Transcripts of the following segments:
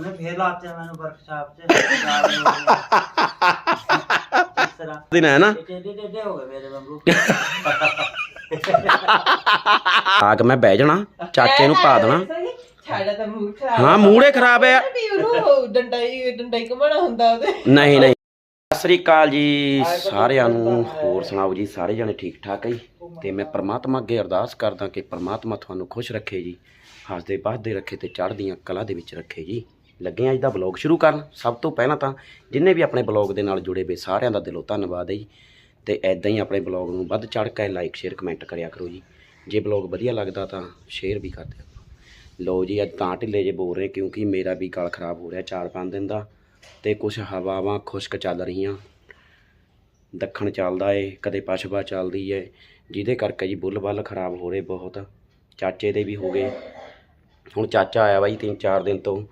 ਉਹਨੇ ਫੇਰ ਲਾਤੇ ਮੈਨੂੰ ਵਰਕਸ਼ਾਪ 'ਚ। ਇਸ ਤਰ੍ਹਾਂ। ਦਿਨ ਹੈ ਨਾ। ਟੇਡੇ ਟੇਡੇ ਹੋ ਗਏ ਮੇਰੇ ਵਾਂਗੂ। ਆ ਕੇ ਮੈਂ ਬਹਿ ਜਾਣਾ ਚਾਚੇ ਨੂੰ ਪਾ ਦੇਣਾ। ਸਾਡਾ ਤਾਂ ਮੂਡ ਖਰਾਬ ਹਾਂ ਮੂੜੇ ਖਰਾਬ ਹੈ। ਵੀ ਉਹਨੂੰ ਡੰਡਾਈ ਡੰਡਾਈ ਘਮਾਣਾ ਹੁੰਦਾ ਉਹਦੇ। ਨਹੀਂ ਨਹੀਂ। ਸਤਿ ਸ੍ਰੀ ਅਕਾਲ ਜੀ ਸਾਰਿਆਂ ਨੂੰ। ਹੋਰ ਸੁਣਾਓ ਜੀ ਸਾਰੇ ਜਣੇ ਠੀਕ ਠਾਕ ਹੈ ਜੀ? ਤੇ ਮੈਂ ਪ੍ਰਮਾਤਮਾ ਅੱਗੇ ਅਰਦਾਸ ਕਰਦਾ ਕਿ ਪ੍ਰਮਾਤਮਾ ਤੁਹਾਨੂੰ ਖੁਸ਼ ਰੱਖੇ ਜੀ ਹੱਸਦੇ ਵੱਸਦੇ ਰੱਖੇ ਤੇ ਚੜ੍ਹਦੀਆਂ ਕਲਾ ਦੇ ਵਿੱਚ ਰੱਖੇ ਜੀ। ਲੱਗੇ ਹਾਂ ਅੱਜ ਦਾ ਬਲੌਗ ਸ਼ੁਰੂ ਕਰਨ। ਸਭ ਤੋਂ ਪਹਿਲਾਂ ਤਾਂ ਜਿੰਨੇ ਵੀ ਆਪਣੇ ਬਲੌਗ ਦੇ ਨਾਲ ਜੁੜੇ ਵੇ ਸਾਰਿਆਂ ਦਾ ਦਿਲੋਂ ਧੰਨਵਾਦ ਹੈ ਜੀ। ਤੇ ਐਦਾਂ ਹੀ ਆਪਣੇ ਬਲੌਗ ਨੂੰ ਵੱਧ ਚੜ੍ਹ ਕੇ ਲਾਈਕ ਸ਼ੇਅਰ ਕਮੈਂਟ ਕਰਿਆ ਕਰੋ ਜੀ। ਜੇ ਬਲੌਗ ਵਧੀਆ ਲੱਗਦਾ ਤਾਂ ਸ਼ੇਅਰ ਵੀ ਕਰ ਦਿਆ ਕਰੋ। ਲੋ ਜੀ, ਅੱਜ ਤਾਂ ਢਿੱਲੇ ਜੇ ਬੋਲ ਰਹੇ ਕਿਉਂਕਿ ਮੇਰਾ ਵੀ ਗਲ ਖਰਾਬ ਹੋ ਰਿਹਾ 4-5 ਦਿਨ ਦਾ ਤੇ ਕੁਝ ਹਵਾਵਾਂ ਖੁਸ਼ਕ ਚੱਲ ਰਹੀਆਂ। ਦੱਖਣ ਚੱਲਦਾ ਏ, ਕਦੇ ਪਛਵਾ ਚੱਲਦੀ ਏ, ਜਿਹਦੇ ਕਰਕੇ ਜੀ ਬੁੱਲ ਬੱਲ ਖਰਾਬ ਹੋ ਰਹੇ ਬਹੁਤ। ਚਾਚੇ ਦੇ ਵੀ ਹੋ ਗਏ। ਹੁਣ ਚਾਚਾ ਆਇਆ ਬਾਈ ਤਿੰਨ ਚਾਰ ਦਿਨ ਤੋਂ।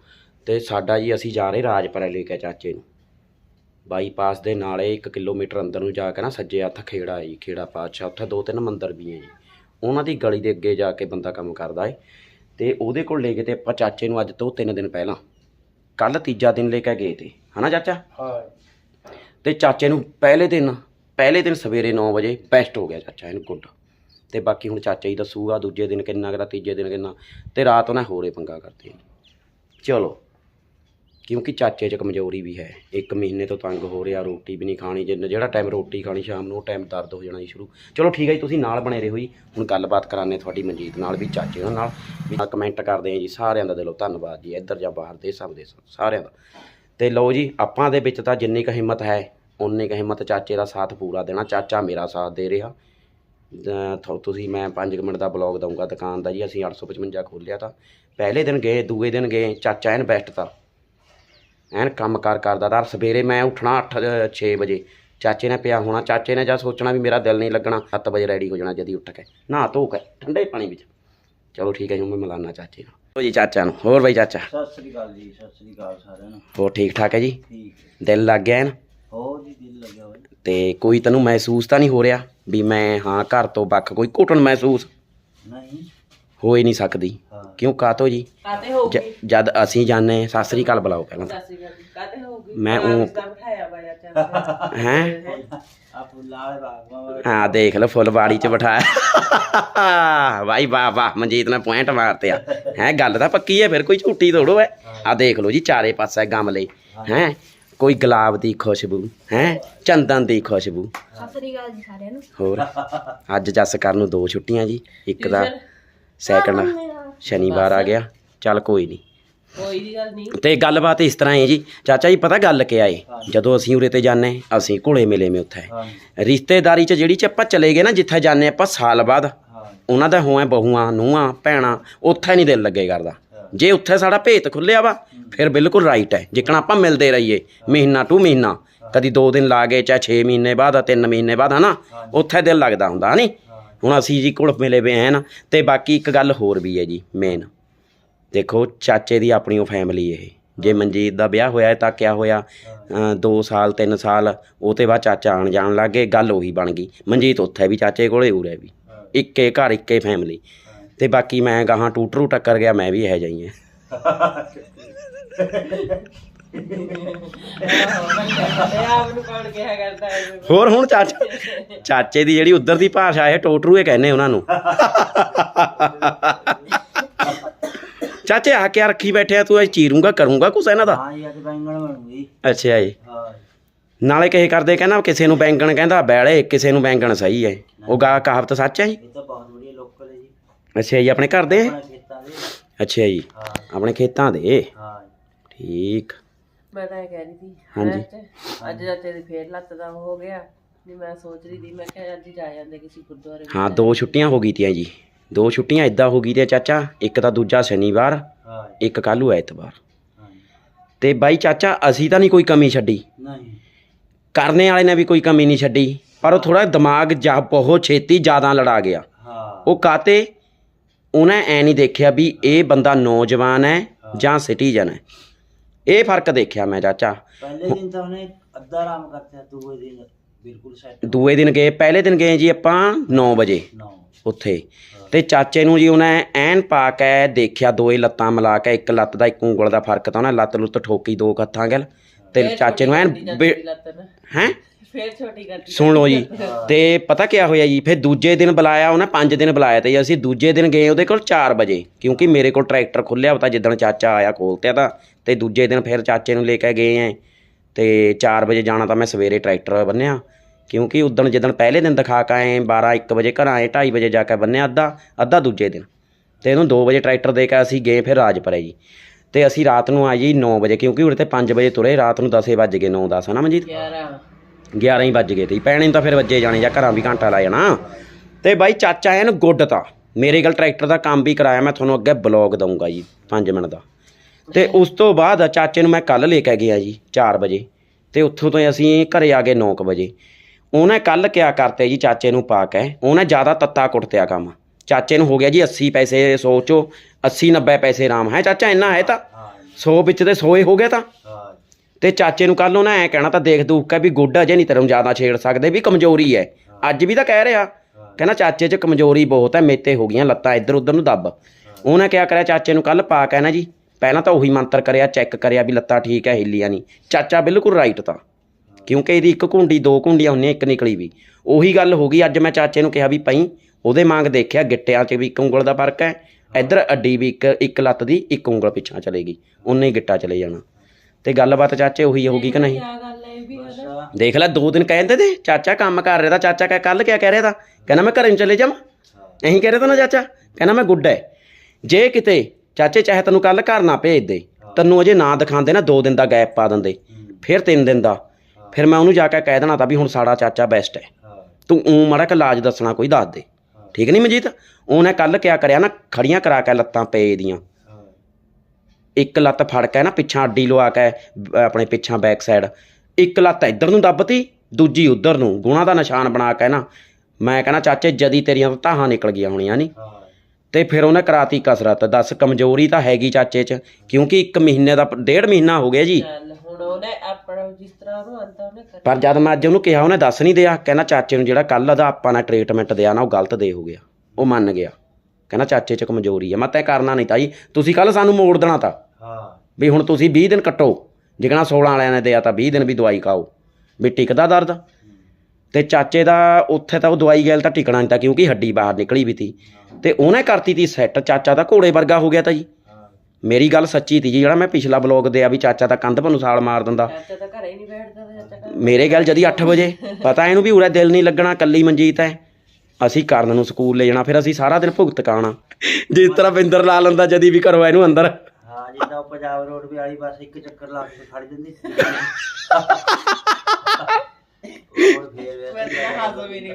ਤੇ ਸਾਡਾ ਜੀ ਅਸੀਂ ਜਾ ਰਹੇ ਰਾਜਪੁਰੇ ਲੈ ਕੇ ਚਾਚੇ ਨੂੰ। ਬਾਈਪਾਸ ਦੇ ਨਾਲੇ 1 ਕਿਲੋਮੀਟਰ ਅੰਦਰ ਨੂੰ ਜਾ ਕੇ ਨਾ ਸੱਜੇ ਹੱਥ ਖੇੜਾ ਹੈ ਜੀ ਖੇੜਾ ਪਾਤਸ਼ਾਹ ਉੱਥੇ ਦੋ ਤਿੰਨ ਮੰਦਿਰ ਵੀ ਹੈ ਜੀ। ਉਹਨਾਂ ਦੀ ਗਲੀ ਦੇ ਅੱਗੇ ਜਾ ਕੇ ਬੰਦਾ ਕੰਮ ਕਰਦਾ ਏ ਤੇ ਉਹਦੇ ਕੋਲ ਲੈ ਕੇ ਤੇ ਆਪਾਂ ਚਾਚੇ ਨੂੰ ਅੱਜ ਤੋਂ ਤਿੰਨ ਦਿਨ ਪਹਿਲਾਂ ਕੱਲ ਤੀਜਾ ਦਿਨ ਲੈ ਕੇ ਗਏ ਤੇ ਹਨਾ ਚਾਚਾ? ਹਾਂ। ਤੇ ਚਾਚੇ ਨੂੰ ਪਹਿਲੇ ਦਿਨ ਪਹਿਲੇ ਦਿਨ ਸਵੇਰੇ 9 ਵਜੇ ਬੈਸਟ ਹੋ ਗਿਆ ਚਾਚਾ ਇਹਨੂੰ ਗੁੱਡ। ਤੇ ਬਾਕੀ ਹੁਣ ਚਾਚਾ ਹੀ ਦੱਸੂਗਾ ਦੂਜੇ ਦਿਨ ਕਿੰਨਾ ਕਰਾ ਤੀਜੇ ਦਿਨ ਕਿੰਨਾ ਤੇ ਰਾਤ ਉਹਨੇ ਹੋਰੇ ਪੰਗਾ ਕਰਤੇ। ਚਲੋ। ਕਿਉਂਕਿ ਚਾਚੇ 'ਚ ਕਮਜ਼ੋਰੀ ਵੀ ਹੈ। ਇੱਕ ਮਹੀਨੇ ਤੋਂ ਤੰਗ ਹੋ ਰਿਹਾ, ਰੋਟੀ ਵੀ ਨਹੀਂ ਖਾਣੀ, ਜਿੰਨਾ ਜਿਹੜਾ ਟਾਈਮ ਰੋਟੀ ਖਾਣੀ ਸ਼ਾਮ ਨੂੰ, ਉਹ ਟਾਈਮ ਦਰਦ ਹੋ ਜਾਣਾ ਜੀ ਸ਼ੁਰੂ। ਚਲੋ ਠੀਕ ਹੈ ਜੀ, ਤੁਸੀਂ ਨਾਲ ਬਣੇ ਰਹੋ ਜੀ। ਹੁਣ ਗੱਲਬਾਤ ਕਰਾਣੇ ਤੁਹਾਡੀ ਮਨਜੀਤ ਨਾਲ ਵੀ, ਚਾਚੇ ਨਾਲ ਨਾਲ ਵੀ। ਕਮੈਂਟ ਕਰਦੇ ਆ ਜੀ, ਸਾਰਿਆਂ ਦਾ ਦਿਲੋਂ ਧੰਨਵਾਦ ਜੀ, ਇੱਧਰ ਜਾਂ ਬਾਹਰ ਦੇ ਦੇਸਾਂ ਵਿਦੇਸਾਂ ਸਾਰਿਆਂ ਦਾ। ਤੇ ਲਓ ਜੀ, ਆਪਾਂ ਦੇ ਵਿੱਚ ਤਾਂ ਜਿੰਨੀ ਕੁ ਹਿੰਮਤ ਹੈ ਉਨੀ ਕੁ ਹਿੰਮਤ ਚਾਚੇ ਦਾ ਸਾਥ ਪੂਰਾ ਦੇਣਾ। ਚਾਚਾ ਮੇਰਾ ਸਾਥ ਦੇ ਰਿਹਾ। ਥੋ- ਤੁਸੀਂ ਮੈਂ 5 ਮਿੰਟ ਦਾ ਬਲੌਗ ਦਊਂਗਾ ਦੁਕਾਨ ਦਾ ਜੀ, ਅਸੀਂ 855 ਖੋਲਿਆ ਤਾਂ। ਪਹਿਲੇ ਦਿਨ ਗਏ, ਦੂਏ ਦਿਨ ਗਏ, ਚਾਚਾ ਐਨ ਬੈਸਟ ਤਾਂ। ਐਨ ਕੰਮ ਕਾਰ ਕਰਦਾ ਤਾਂ ਸਵੇਰੇ ਮੈਂ ਉੱਠਣਾ 8 6 ਵਜੇ। ਚਾਚੇ ਨੇ ਪਿਆ ਹੋਣਾ ਚਾਚੇ ਨੇ ਜਾਂ ਸੋਚਣਾ ਵੀ ਮੇਰਾ ਦਿਲ ਨਹੀਂ ਲੱਗਣਾ 7 ਵਜੇ ਰੈਡੀ ਹੋ ਜਾਣਾ ਜਦੀ ਉੱਠ ਕੇ। ਨਹਾ ਧੋ ਕੇ ਠੰਡੇ ਪਾਣੀ ਵਿੱਚ। ਚਲੋ ਠੀਕ ਹੈ ਜੀ ਮੈਂ ਮਿਲਾਨਾ ਚਾਚੇ ਨੂੰ ਲਓ ਜੀ ਚਾਚਾ ਨੂੰ ਹੋਰ ਬਈ ਚਾਚਾ? ਸਤਿ ਸ੍ਰੀ ਅਕਾਲ ਜੀ ਸਤਿ ਸ੍ਰੀ ਅਕਾਲ ਸਾਰਿਆਂ ਨੂੰ। ਹੋਰ ਠੀਕ ਠਾਕ ਹੈ ਜੀ? ਠੀਕ ਹੈ। ਦਿਲ ਲੱਗ ਗਿਆ ਐਨ? ਹੋ ਜੀ ਦਿਲ ਲੱਗਿਆ ਹੋਇਆ। ਤੇ ਕੋਈ ਤੈਨੂੰ ਮਹਿਸੂਸ ਤਾਂ ਨਹੀਂ ਹੋ ਰਿਹਾ ਵੀ ਮੈਂ ਹਾਂ ਘਰ ਤੋਂ ਵੱਖ ਕੋਈ ਘੁੱਟਣ ਮਹਿਸੂਸ? ਨਹੀਂ। ਹੋ ਹੀ ਨਹੀਂ ਸਕਦੀ। ਕਿਉਂ? ਕਾਤੋ ਜੀ? ਕਾਤੇ ਹੋ ਜ- ਜਦ ਅਸੀਂ ਜਾਣੇ ਸਤਿ ਸ੍ਰੀ ਅਕਾਲ ਬੁਲਾਓ ਪਹਿਲਾਂ ਸਸੀ ਕਾਤੇ ਹੋ ਗਈ? ਮੈਂ ਰਿਸ਼ਤਾ ਬਿਠਾਇਆ ਚਾਚਾ ਹੈ? ਆ ਫੁੱਲਾਂ ਵਾਲੇ ਬਾਗਵਾਂ ਹਾਂ ਦੇਖ ਲਓ ਫੁੱਲਵਾੜੀ ਚ ਬਿਠਾਇਆ। ਵਾਈ ਵਾਹ ਵਾਹ ਮਨਜੀਤ ਨੇ ਪੁਆਇੰਟ ਮਾਰਤੇ ਆ। ਹੈ ਗੱਲ ਤਾਂ ਪੱਕੀ ਹੈ ਫਿਰ ਕੋਈ ਝੂਠੀ ਥੋੜੋ ਹੈ ਆ ਦੇਖ ਲਓ ਜੀ ਚਾਰੇ ਪਾਸੇ ਗਮਲੇ ਹੈ। ਕੋਈ ਗੁਲਾਬ ਦੀ ਖੁਸ਼ਬੂ ਹੈ? ਚੰਦਨ ਦੀ ਖੁਸ਼ਬੂ। ਸਤਿ ਸ੍ਰੀ ਅਕਾਲ ਜੀ ਸਾਰਿਆਂ ਨੂੰ। ਹੋਰ ਅੱਜ ਜੱਸ ਕਰ ਨੂੰ ਦੋ ਛੁੱਟੀਆਂ ਜੀ ਇੱਕ ਦਾ ਸੈਕੰਡ ਸ਼ਨੀਵਾਰ ਆ ਗਿਆ। ਚੱਲ ਕੋਈ ਨਹੀਂ ਕੋਈ ਦੀ ਗੱਲ ਨਹੀਂ ਤੇ ਗੱਲਬਾਤ ਇਸ ਤਰ੍ਹਾਂ ਹੈ ਜੀ। ਚਾਚਾ ਜੀ ਪਤਾ ਗੱਲ ਕੀ ਆਏ ਜਦੋਂ ਅਸੀਂ ਉਰੇ ਤੇ ਜਾਂਦੇ ਅਸੀਂ ਘੁਲੇ ਮਿਲੇ ਮੇ ਉੱਥੇ। ਰਿਸ਼ਤੇਦਾਰੀ ਚ ਜਿਹੜੀ ਚ ਆਪਾਂ ਚਲੇ ਗਏ ਨਾ ਜਿੱਥੇ ਜਾਂਦੇ ਆਪਾਂ ਸਾਲ ਬਾਅਦ ਉਹਨਾਂ ਦਾ ਹੋਏ ਬਹੂਆਂ ਨੂੰਹਾਂ ਭੈਣਾਂ ਉੱਥੇ ਨਹੀਂ ਦਿਲ ਲੱਗੇ ਕਰਦਾ। ਜੇ ਉੱਥੇ ਸਾਡਾ ਭੇਤ ਖੁੱਲਿਆ ਵਾ ਫਿਰ ਬਿਲਕੁਲ ਰਾਈਟ ਹੈ। ਜਿੱਕਣ ਆਪਾਂ ਮਿਲਦੇ ਰਹੀਏ ਮਹੀਨਾ ਟੂ ਮਹੀਨਾ। ਕਦੀ 2 ਦਿਨ ਲਾ ਗਏ ਚਾਹੇ 6 ਮਹੀਨੇ ਬਾਅਦ 3 ਮਹੀਨੇ ਬਾਅਦ ਹਨਾ ਉੱਥੇ ਦਿਲ ਲੱਗਦਾ ਹੁੰਦਾ ਹਨੀ ਹੁਣ ਅਸੀਂ ਜੀ ਕੋਲ ਮਿਲੇ ਵੇ ਐਨ ਤੇ ਬਾਕੀ ਇੱਕ ਗੱਲ ਹੋਰ ਵੀ ਹੈ ਜੀ ਮੇਨ ਦੇਖੋ ਚਾਚੇ ਦੀ ਆਪਣੀ ਉਹ ਫੈਮਿਲੀ ਇਹ। ਜੇ ਮਨਜੀਤ ਦਾ ਵਿਆਹ ਹੋਇਆ ਤਾਂ ਕਿਆ ਹੋਇਆ? 2 ਸਾਲ 3 ਸਾਲ, ਉਹ ਤੇ ਬਾਅਦ ਚਾਚਾ ਆਣ ਜਾਣ ਲੱਗ ਗਏ, ਗੱਲ ਉਹੀ ਬਣ ਗਈ। ਮਨਜੀਤ ਉੱਥੇ ਵੀ ਚਾਚੇ ਕੋਲੇ, ਉਰੇ ਵੀ। ਇੱਕੇ ਘਰ, ਇੱਕੇ ਫੈਮਿਲੀ ਤੇ ਬਾਕੀ ਮੈਂ ਗਾਹਾਂ ਟੂਟਰੂ ਟੱਕਰ ਗਿਆ, ਮੈਂ ਵੀ ਇਹ ਜਾਈ ਹਾਂ। ਆਪ ਨੂੰ ਕੌਣ ਕਿਹਾ ਕਰਦਾ ਹੈ ਹੋਰ ਹੁਣ ਚਾਚਾ ਚਾਚੇ ਦੀ ਜਿਹੜੀ ਉਧਰ ਦੀ ਭਾਸ਼ਾ ਹੈ ਟੋਟਰੂ ਇਹ ਕਹਿੰਦੇ ਉਹਨਾਂ ਨੂੰ। ਚਾਚੇ ਆ ਕੇ ਰੱਖੀ ਬੈਠਿਆ ਤੂੰ ਅੱਜ ਚੀਰੂੰਗਾ ਕਰੂੰਗਾ ਕੁਛ ਇਹਨਾਂ ਦਾ? ਹਾਂ ਜੀ ਅੱਜ ਬੈਂਗਣ ਬਣੂਗੀ। ਅੱਛਾ ਜੀ। ਹਾਂ ਨਾਲੇ ਕਹੇ ਕਰਦੇ ਕਹਿੰਦਾ ਕਿਸੇ ਨੂੰ ਬੈਂਗਣ ਕਹਿੰਦਾ ਬੈਲੇ ਕਿਸੇ ਨੂੰ ਬੈਂਗਣ ਸਹੀ ਹੈ। ਉਹ ਗਾ ਕਹਾਵਤ ਸੱਚ ਹੈ ਜੀ? ਇਹ ਤਾਂ ਬਹੁਤ ਵਧੀਆ ਲੋਕਲ ਹੈ ਜੀ। ਅੱਛਾ ਜੀ ਆਪਣੇ ਘਰ ਦੇ? ਆਪਣੇ ਖੇਤਾਂ ਦੇ। ਅੱਛਾ ਜੀ। ਹਾਂ ਆਪਣੇ ਖੇਤਾਂ ਦੇ। ਹਾਂ ਠੀਕ। ਮੈਂ ਤਾਂ ਇਹ ਕਹਿ ਰਹੀ ਸੀ ਹਾਂਜੀ। ਅੱਜ- ਅੱਜ ਚਾਚੇ ਦੀ ਫੇਰ ਲੱਤ ਦਾ ਹੋ ਗਿਆ। ਨਹੀਂ ਮੈਂ ਸੋਚ ਰਹੀ ਸੀ ਮੈਂ ਕਿਹਾ ਅੱਜ ਹੀ ਜਾ ਜਾਂਦੇ ਕਿਸੇ ਗੁਰਦੁਆਰੇ ਹਾਂ ਦੋ ਛੁੱਟੀਆਂ ਹੋ ਗਈਆਂ ਜੀ। ਦੋ ਛੁੱਟੀਆਂ ਇਦਾਂ ਹੋ ਗਈਆਂ ਚਾਚਾ ਇੱਕ ਤਾਂ ਦੂਜਾ ਸ਼ਨੀਵਾਰ ਹਾਂ ਇੱਕ ਕੱਲੂ ਐਤਵਾਰ। ਹਾਂ ਤੇ ਬਾਈ ਚਾਚਾ ਅਸੀਂ ਤਾਂ ਨਹੀਂ ਕੋਈ ਕਮੀ ਛੱਡੀ। ਨਹੀਂ। ਕਰਨੇ ਵਾਲੇ ਨੇ ਵੀ ਕੋਈ ਕਮੀ ਨਹੀਂ ਛੱਡੀ ਪਰ ਉਹ ਥੋੜਾ ਦਿਮਾਗ ਜਾ ਬਹੁਤ ਛੇਤੀ ਜ਼ਿਆਦਾ ਲੜਾ ਗਿਆ। ਹਾਂ। ਉਹ ਕਾਤੇ? ਉਹਨੇ ਐ ਨਹੀਂ ਦੇਖਿਆ ਵੀ ਇਹ ਬੰਦਾ ਨੌਜਵਾਨ ਹੈ ਜਾਂ ਸਿਟੀਜ਼ਨ ਹੈ। ਇਹ ਫ਼ਰਕ ਦੇਖਿਆ ਮੈਂ ਚਾਚਾ। ਪਹਿਲੇ ਦਿਨ ਤਾਂ ਉਹਨੇ ਅੱਧਾ ਆਰਾਮ ਕਰਤਾ ਦੂਏ ਦਿਨ ਬਿਲਕੁਲ ਸੈੱਟ ਦੂਏ ਦਿਨ ਗਏ ਪਹਿਲੇ ਦਿਨ ਗਏ ਜੀ ਆਪਾਂ 9 ਵਜੇ 9 ਉੱਥੇ। ਤੇ ਚਾਚੇ ਨੂੰ ਜੀ ਉਹਨੇ ਐਨ ਪਾ ਕੇ ਦੇਖਿਆ ਦੋਏ ਲੱਤਾਂ ਮਿਲਾ ਕੇ ਇੱਕ ਲੱਤ ਦਾ ਇੱਕ ਉਂਗਲ ਦਾ ਫ਼ਰਕ ਤਾਂ ਉਹਨੇ ਲੱਤ ਲੁੱਤ ਠੋਕੀ ਦੋ ਹੱਥਾਂ ਗੱਲ। ਤੇ ਚਾਚੇ ਨੂੰ ਐਨ। ਹੈ? ਫੇਰ ਛੋਟੀ ਕਰਤੀ ਸੁਣ ਲਓ ਜੀ। ਤੇ ਪਤਾ ਕੀ ਹੋਇਆ ਜੀ? ਫਿਰ ਦੂਜੇ ਦਿਨ ਬੁਲਾਇਆ ਉਹਨੇ 5 ਦਿਨ ਬੁਲਾਇਆ ਤੇ ਅਸੀਂ ਦੂਜੇ ਦਿਨ ਗਏ ਉਹਦੇ ਕੋਲ 4 ਵਜੇ ਕਿਉਂਕਿ ਮੇਰੇ ਕੋਲ ਟਰੈਕਟਰ ਖੁੱਲਿਆ ਪਤਾ ਜਿੱਦਣ ਚਾਚਾ ਆਇਆ ਖੋਲਤਿਆ ਤਾਂ ਤੇ। ਦੂਜੇ ਦਿਨ ਫਿਰ ਚਾਚੇ ਨੂੰ ਲੈ ਕੇ ਗਏ ਐ। ਤੇ 4 ਵਜੇ ਜਾਣਾ ਤਾਂ ਮੈਂ ਸਵੇਰੇ ਟਰੈਕਟਰ ਬੰਨਿਆ ਕਿਉਂਕਿ ਉਦਣ ਜਿੱਦਣ ਪਹਿਲੇ ਦਿਨ ਦਿਖਾ ਕੇ ਆਏ 12 1 ਵਜੇ ਘਰ ਆਏ 2:30 ਵਜੇ ਜਾ ਕੇ ਬੰਨਿਆ ਅੱਧਾ ਅੱਧਾ ਦੂਜੇ ਦਿਨ। ਤੇ ਇਹਨੂੰ 2 ਵਜੇ ਟਰੈਕਟਰ ਦੇ ਕੇ ਅਸੀਂ ਗਏ ਫਿਰ ਰਾਜਪੁਰੇ ਜੀ। ਤੇ ਅਸੀਂ ਰਾਤ ਨੂੰ ਆਏ ਜੀ 9 ਵਜੇ ਕਿਉਂਕਿ ਉਰੇ ਤੇ 5 ਵਜੇ ਤੁਰੇ ਰਾਤ ਨੂੰ 10 ਵੱਜ ਗਏ 9 10 ਨਾ ਮਨਜੀਤ? 11 11 ਹੀ ਵੱਜ ਗਏ ਤੇ ਪੈਣੇ ਨੂੰ ਤਾਂ ਫਿਰ ਵੱਜੇ ਜਾਣੇ ਜਾਂ ਘਰਾਂ ਵੀ ਘੰਟਾ ਲਾ ਜਾਣਾ। ਤੇ ਬਾਈ ਚਾਚਾ ਐਨ ਗੁੱਡ ਤਾ। ਮੇਰੇ ਕੋਲ ਟਰੈਕਟਰ ਦਾ ਕੰਮ ਵੀ ਕਰਾਇਆ ਮੈਂ ਤੁਹਾਨੂੰ ਅੱਗੇ ਬਲੌਗ ਦਊਂਗਾ ਜੀ 5 ਮਿੰਟ ਦਾ। ਤੇ ਉਸ ਤੋਂ ਬਾਅਦ ਚਾਚੇ ਨੂੰ ਮੈਂ ਕੱਲ ਲੈ ਕੇ ਗਿਆ ਜੀ 4 ਵਜੇ। ਤੇ ਉੱਥੋਂ ਤੋਂ ਅਸੀਂ ਘਰੇ ਆ ਗਏ 9 ਵਜੇ। ਉਹਨੇ ਕੱਲ ਕਿਆ ਕਰਤੇ ਜੀ ਚਾਚੇ ਨੂੰ ਪਾ ਕੇ ਉਹਨੇ ਜ਼ਿਆਦਾ ਤੱਤਾ ਕੁੱਟਿਆ ਕੰਮ। ਚਾਚੇ ਨੂੰ ਹੋ ਗਿਆ ਜੀ 80 ਪੈਸੇ ਸੋਚੋ 80 90 ਪੈਸੇ ਰਾਮ ਹੈ ਚਾਚਾ ਇੰਨਾ ਹੈ ਤਾਂ? ਹਾਂ। 100 ਵਿੱਚ ਤੇ 100 ਹੀ ਹੋ ਗਿਆ ਤਾਂ? ਤੇ ਚਾਚੇ ਨੂੰ ਕੱਲ ਉਹਨੇ ਐ ਕਹਿਣਾ ਤਾਂ ਦੇਖ ਦੂਖ ਕੇ ਵੀ ਗੋਡਾ ਜੇ ਨਹੀਂ ਤੈਨੂੰ ਜ਼ਿਆਦਾ ਛੇੜ ਸਕਦੇ ਵੀ ਕਮਜ਼ੋਰੀ ਐ। ਅੱਜ ਵੀ ਤਾਂ ਕਹਿ ਰਿਹਾ। ਕਹਿੰਦਾ ਚਾਚੇ 'ਚ ਕਮਜ਼ੋਰੀ ਬਹੁਤ ਐ ਮੇਤੇ ਹੋ ਗਈਆਂ ਲੱਤਾਂ ਇੱਧਰ ਉੱਧਰ ਨੂੰ ਦੱਬ। ਉਹਨੇ ਕਿਆ ਕਰਿਆ ਚਾਚੇ ਨੂੰ ਕੱਲ ਪਾ ਕੇ ਨਾ ਜੀ। ਪਹਿਲਾਂ ਤਾਂ ਉਹੀ ਮੰਤਰ ਕਰਿਆ ਚੈੱਕ ਕਰਿਆ ਵੀ ਲੱਤਾਂ ਠੀਕ ਐ ਹਿੱਲੀਆਂ ਨਹੀਂ। ਚਾਚਾ ਬਿਲਕੁਲ ਰਾਈਟ ਤਾਂ। ਕਿਉਂਕਿ ਇਹਦੀ ਇੱਕ ਕੁੰਡੀ ਦੋ ਕੁੰਡੀਆਂ ਹੁੰਦੀਆਂ ਇੱਕ ਨਿਕਲੀ ਵੀ। ਉਹੀ ਗੱਲ ਹੋ ਗਈ ਅੱਜ ਮੈਂ ਚਾਚੇ ਨੂੰ ਕਿਹਾ ਵੀ ਪਈ ਉਹਦੇ ਮੰਗ ਦੇਖਿਆ ਗਿੱਟਿਆਂ 'ਚ ਵੀ ਇੱਕ ਉਂਗਲ ਦਾ ਫ਼ਰਕ ਹੈ। ਇੱਧਰ ਅੱਡੀ ਵੀ ਇੱਕ ਇੱਕ ਲੱਤ ਦੀ ਇੱਕ ਉਂਗਲ ਪਿੱਛਾਂ ਚਲੇਗੀ। ਉਹਨੇ ਹੀ ਗਿੱਟਾ ਚਲੇ ਜਾਣਾ। ਤੇ ਗੱਲਬਾਤ ਚਾਚੇ ਉਹੀ ਹੋਗੀ ਕਿ ਨਹੀਂ? ਗੱਲ ਹੈ ਇਹ ਵੀ ਦੇਖ ਲੈ ਦੋ ਦਿਨ ਕਹਿੰਦੇ ਤੇ ਚਾਚਾ ਕੰਮ ਕਰ ਰਿਹਾ ਤਾਂ ਚਾਚਾ ਕਹਿ ਕੱਲ ਕਿਆ ਕਹਿ ਰਿਹਾ ਤਾਂ? ਕਹਿੰਦਾ ਮੈਂ ਘਰੇ ਨੂੰ ਚਲੇ ਜਾਵਾਂ। ਐਂ ਕਹਿ ਰਿਹਾ ਤਾਂ ਨਾ ਚਾਚਾ। ਕਹਿੰਦਾ ਮੈਂ ਗੁੱਡ ਹੈ ਜੇ ਕਿਤੇ ਚਾਚੇ ਚਾਹੇ ਤੈਨੂੰ ਕੱਲ ਘਰ ਨਾ ਭੇਜ ਦੇ ਤੈਨੂੰ ਅਜੇ ਨਾ ਦਿਖਾਉਂਦੇ ਨਾ ਦੋ ਦਿਨ ਦਾ ਗੈਪ ਪਾ ਦਿੰਦੇ। ਫਿਰ ਤਿੰਨ ਦਿਨ ਦਾ। ਫਿਰ ਮੈਂ ਉਹਨੂੰ ਜਾ ਕੇ ਕਹਿ ਦੇਣਾ ਤਾਂ ਵੀ ਹੁਣ ਸਾਡਾ ਚਾਚਾ ਬੈਸਟ ਹੈ ਤੂੰ ਊਂ ਮਾੜਾ ਕਿ ਇਲਾਜ ਦੱਸਣਾ ਕੋਈ ਦੱਸ ਦੇ। ਠੀਕ ਨਹੀਂ ਮਨਜੀਤ? ਉਹਨੇ ਕੱਲ ਕਿਆ ਕਰਿਆ ਨਾ ਖੜੀਆਂ ਕਰਾ ਕੇ ਲੱਤਾਂ ਪਏ ਦੀਆਂ। ਇੱਕ ਲੱਤ ਫੜ ਕੇ ਨਾ ਪਿੱਛਾਂ ਅੱਡੀ ਲਵਾ ਕੇ ਆਪਣੇ ਪਿੱਛਾਂ ਬੈਕ ਸਾਈਡ ਇੱਕ ਲੱਤ ਇੱਧਰ ਨੂੰ ਦੱਬਤੀ ਦੂਜੀ ਉੱਧਰ ਨੂੰ। ਗੁਣਾ ਦਾ ਨਿਸ਼ਾਨ ਬਣਾ ਕੇ ਨਾ ਮੈਂ ਕਹਿੰਦਾ ਚਾਚੇ ਜਦੀ ਤੇਰੀਆਂ ਤਾਹਾਂ ਨਿਕਲ ਗਈਆਂ ਹੋਣੀਆਂ ਨਹੀਂ ਤੇ ਫਿਰ ਉਹਨੇ ਕਰਾਤੀ ਕਸਰਤ। ਦੱਸ ਕਮਜ਼ੋਰੀ ਤਾਂ ਹੈਗੀ ਚਾਚੇ 'ਚ ਕਿਉਂਕਿ ਇੱਕ ਮਹੀਨੇ ਦਾ ਡੇਢ ਮਹੀਨਾ ਹੋ ਗਿਆ ਜੀ। ਚੱਲ ਹੁਣ ਉਹਨੇ ਆਪਣਾ ਜਿਸ ਤਰ੍ਹਾਂ ਉਹਨੂੰ ਆਂਦਾ ਉਹਨੇ ਕਰ ਪਰ ਜਦ ਮੈਂ ਅੱਜ ਉਹਨੂੰ ਕਿਹਾ ਉਹਨੇ ਦੱਸ ਨਹੀਂ ਦਿਆ। ਕਹਿੰਦਾ ਚਾਚੇ ਨੂੰ ਜਿਹੜਾ ਕੱਲ ਦਾ ਆਪਾਂ ਨੇ ਟ੍ਰੀਟਮੈਂਟ ਦਿਆ ਨਾ ਉਹ ਗਲਤ ਦੇ ਹੋ ਗਿਆ। ਉਹ ਮੰਨ ਗਿਆ। ਕਹਿੰਦਾ ਚਾਚੇ 'ਚ ਕਮਜ਼ੋਰੀ ਹੈ ਮੈਂ ਤੈਂ ਕਰਨਾ ਨਹੀਂ ਤਾਈ। ਤੁਸੀਂ ਕੱਲ ਸਾਨੂੰ ਮੋੜ ਦੇਣਾ ਤਾਂ। ਹਾਂ ਵੀ ਹੁਣ ਤੁਸੀਂ 20 ਦਿਨ ਕੱਟੋ ਜਿਕਣਾ 16 ਵਾਲਿਆਂ ਨੇ ਦਿਆ ਤਾਂ 20 ਦਿਨ ਵੀ ਦਵਾਈ ਖਾਓ। ਵੀ ਟਿਕਦਾ ਦਰਦ। ਤੇ ਚਾਚੇ ਦਾ ਉੱਥੇ ਤਾਂ ਉਹ ਦਵਾਈ ਗੈਲ ਤਾਂ ਟਿਕਣਾ ਨਹੀਂ ਤਾਂ ਕਿਉਂਕਿ ਹੱਡੀ ਬਾਹਰ ਨਿਕਲੀ ਵੀ ਤੀ। ਤੇ ਉਹਨੇ ਕਰਤੀ ਤੀ ਸੈੱਟ ਚਾਚਾ ਤਾਂ ਘੋੜੇ ਵਰਗਾ ਹੋ ਗਿਆ ਤਾਂ ਜੀ। ਮੇਰੀ ਗੱਲ ਸੱਚੀ ਤੀ ਜੀ ਜਿਹੜਾ ਮੈਂ ਪਿਛਲਾ ਬਲੌਗ ਦਿਆ ਵੀ ਚਾਚਾ ਤਾਂ ਕੰਧ ਨੂੰ ਸਾਲ ਮਾਰ ਦਿੰਦਾ। ਚਾਚਾ ਤਾਂ ਘਰੇ ਹੀ ਨਹੀਂ ਬੈਠਦਾ ਮੇਰੇ ਗੱਲ ਜਦੀ 8 ਵਜੇ ਪਤਾ ਇਹਨੂੰ ਵੀ ਉਰੇ ਦਿਲ ਨਹੀਂ ਲੱਗਣਾ ਕੱਲੀ ਮਨਜੀਤ ਹੈ। ਅਸੀਂ ਕਰਨ ਨੂੰ ਸਕੂਲ ਲੈ ਜਾਣਾ ਫਿਰ ਅਸੀਂ ਸਾਰਾ ਦਿਨ ਭੁਗਤ ਕਾਣਾ। ਜਿਸ ਤਰ੍ਹਾਂ ਬਿੰਦਰ ਲਾ ਲੈਂਦਾ ਜਦੀ ਵੀ ਘਰੋਂ ਇਹਨੂੰ ਅੰਦਰ। ਹਾਂ ਜਿੱਦਾਂ ਉਹ ਪੰਜਾਬ ਰੋਡ ਵੀ ਵਾਲੀ ਬਸ ਇੱਕ ਚੱਕਰ ਲਾ ਕੇ ਖੜ ਜਾਂਦੀ ਸੀ। ਹੋਰ ਫੇਰ ਮੈਂ ਤਾਂ ਹੱਸ ਵੀ ਨਹੀਂ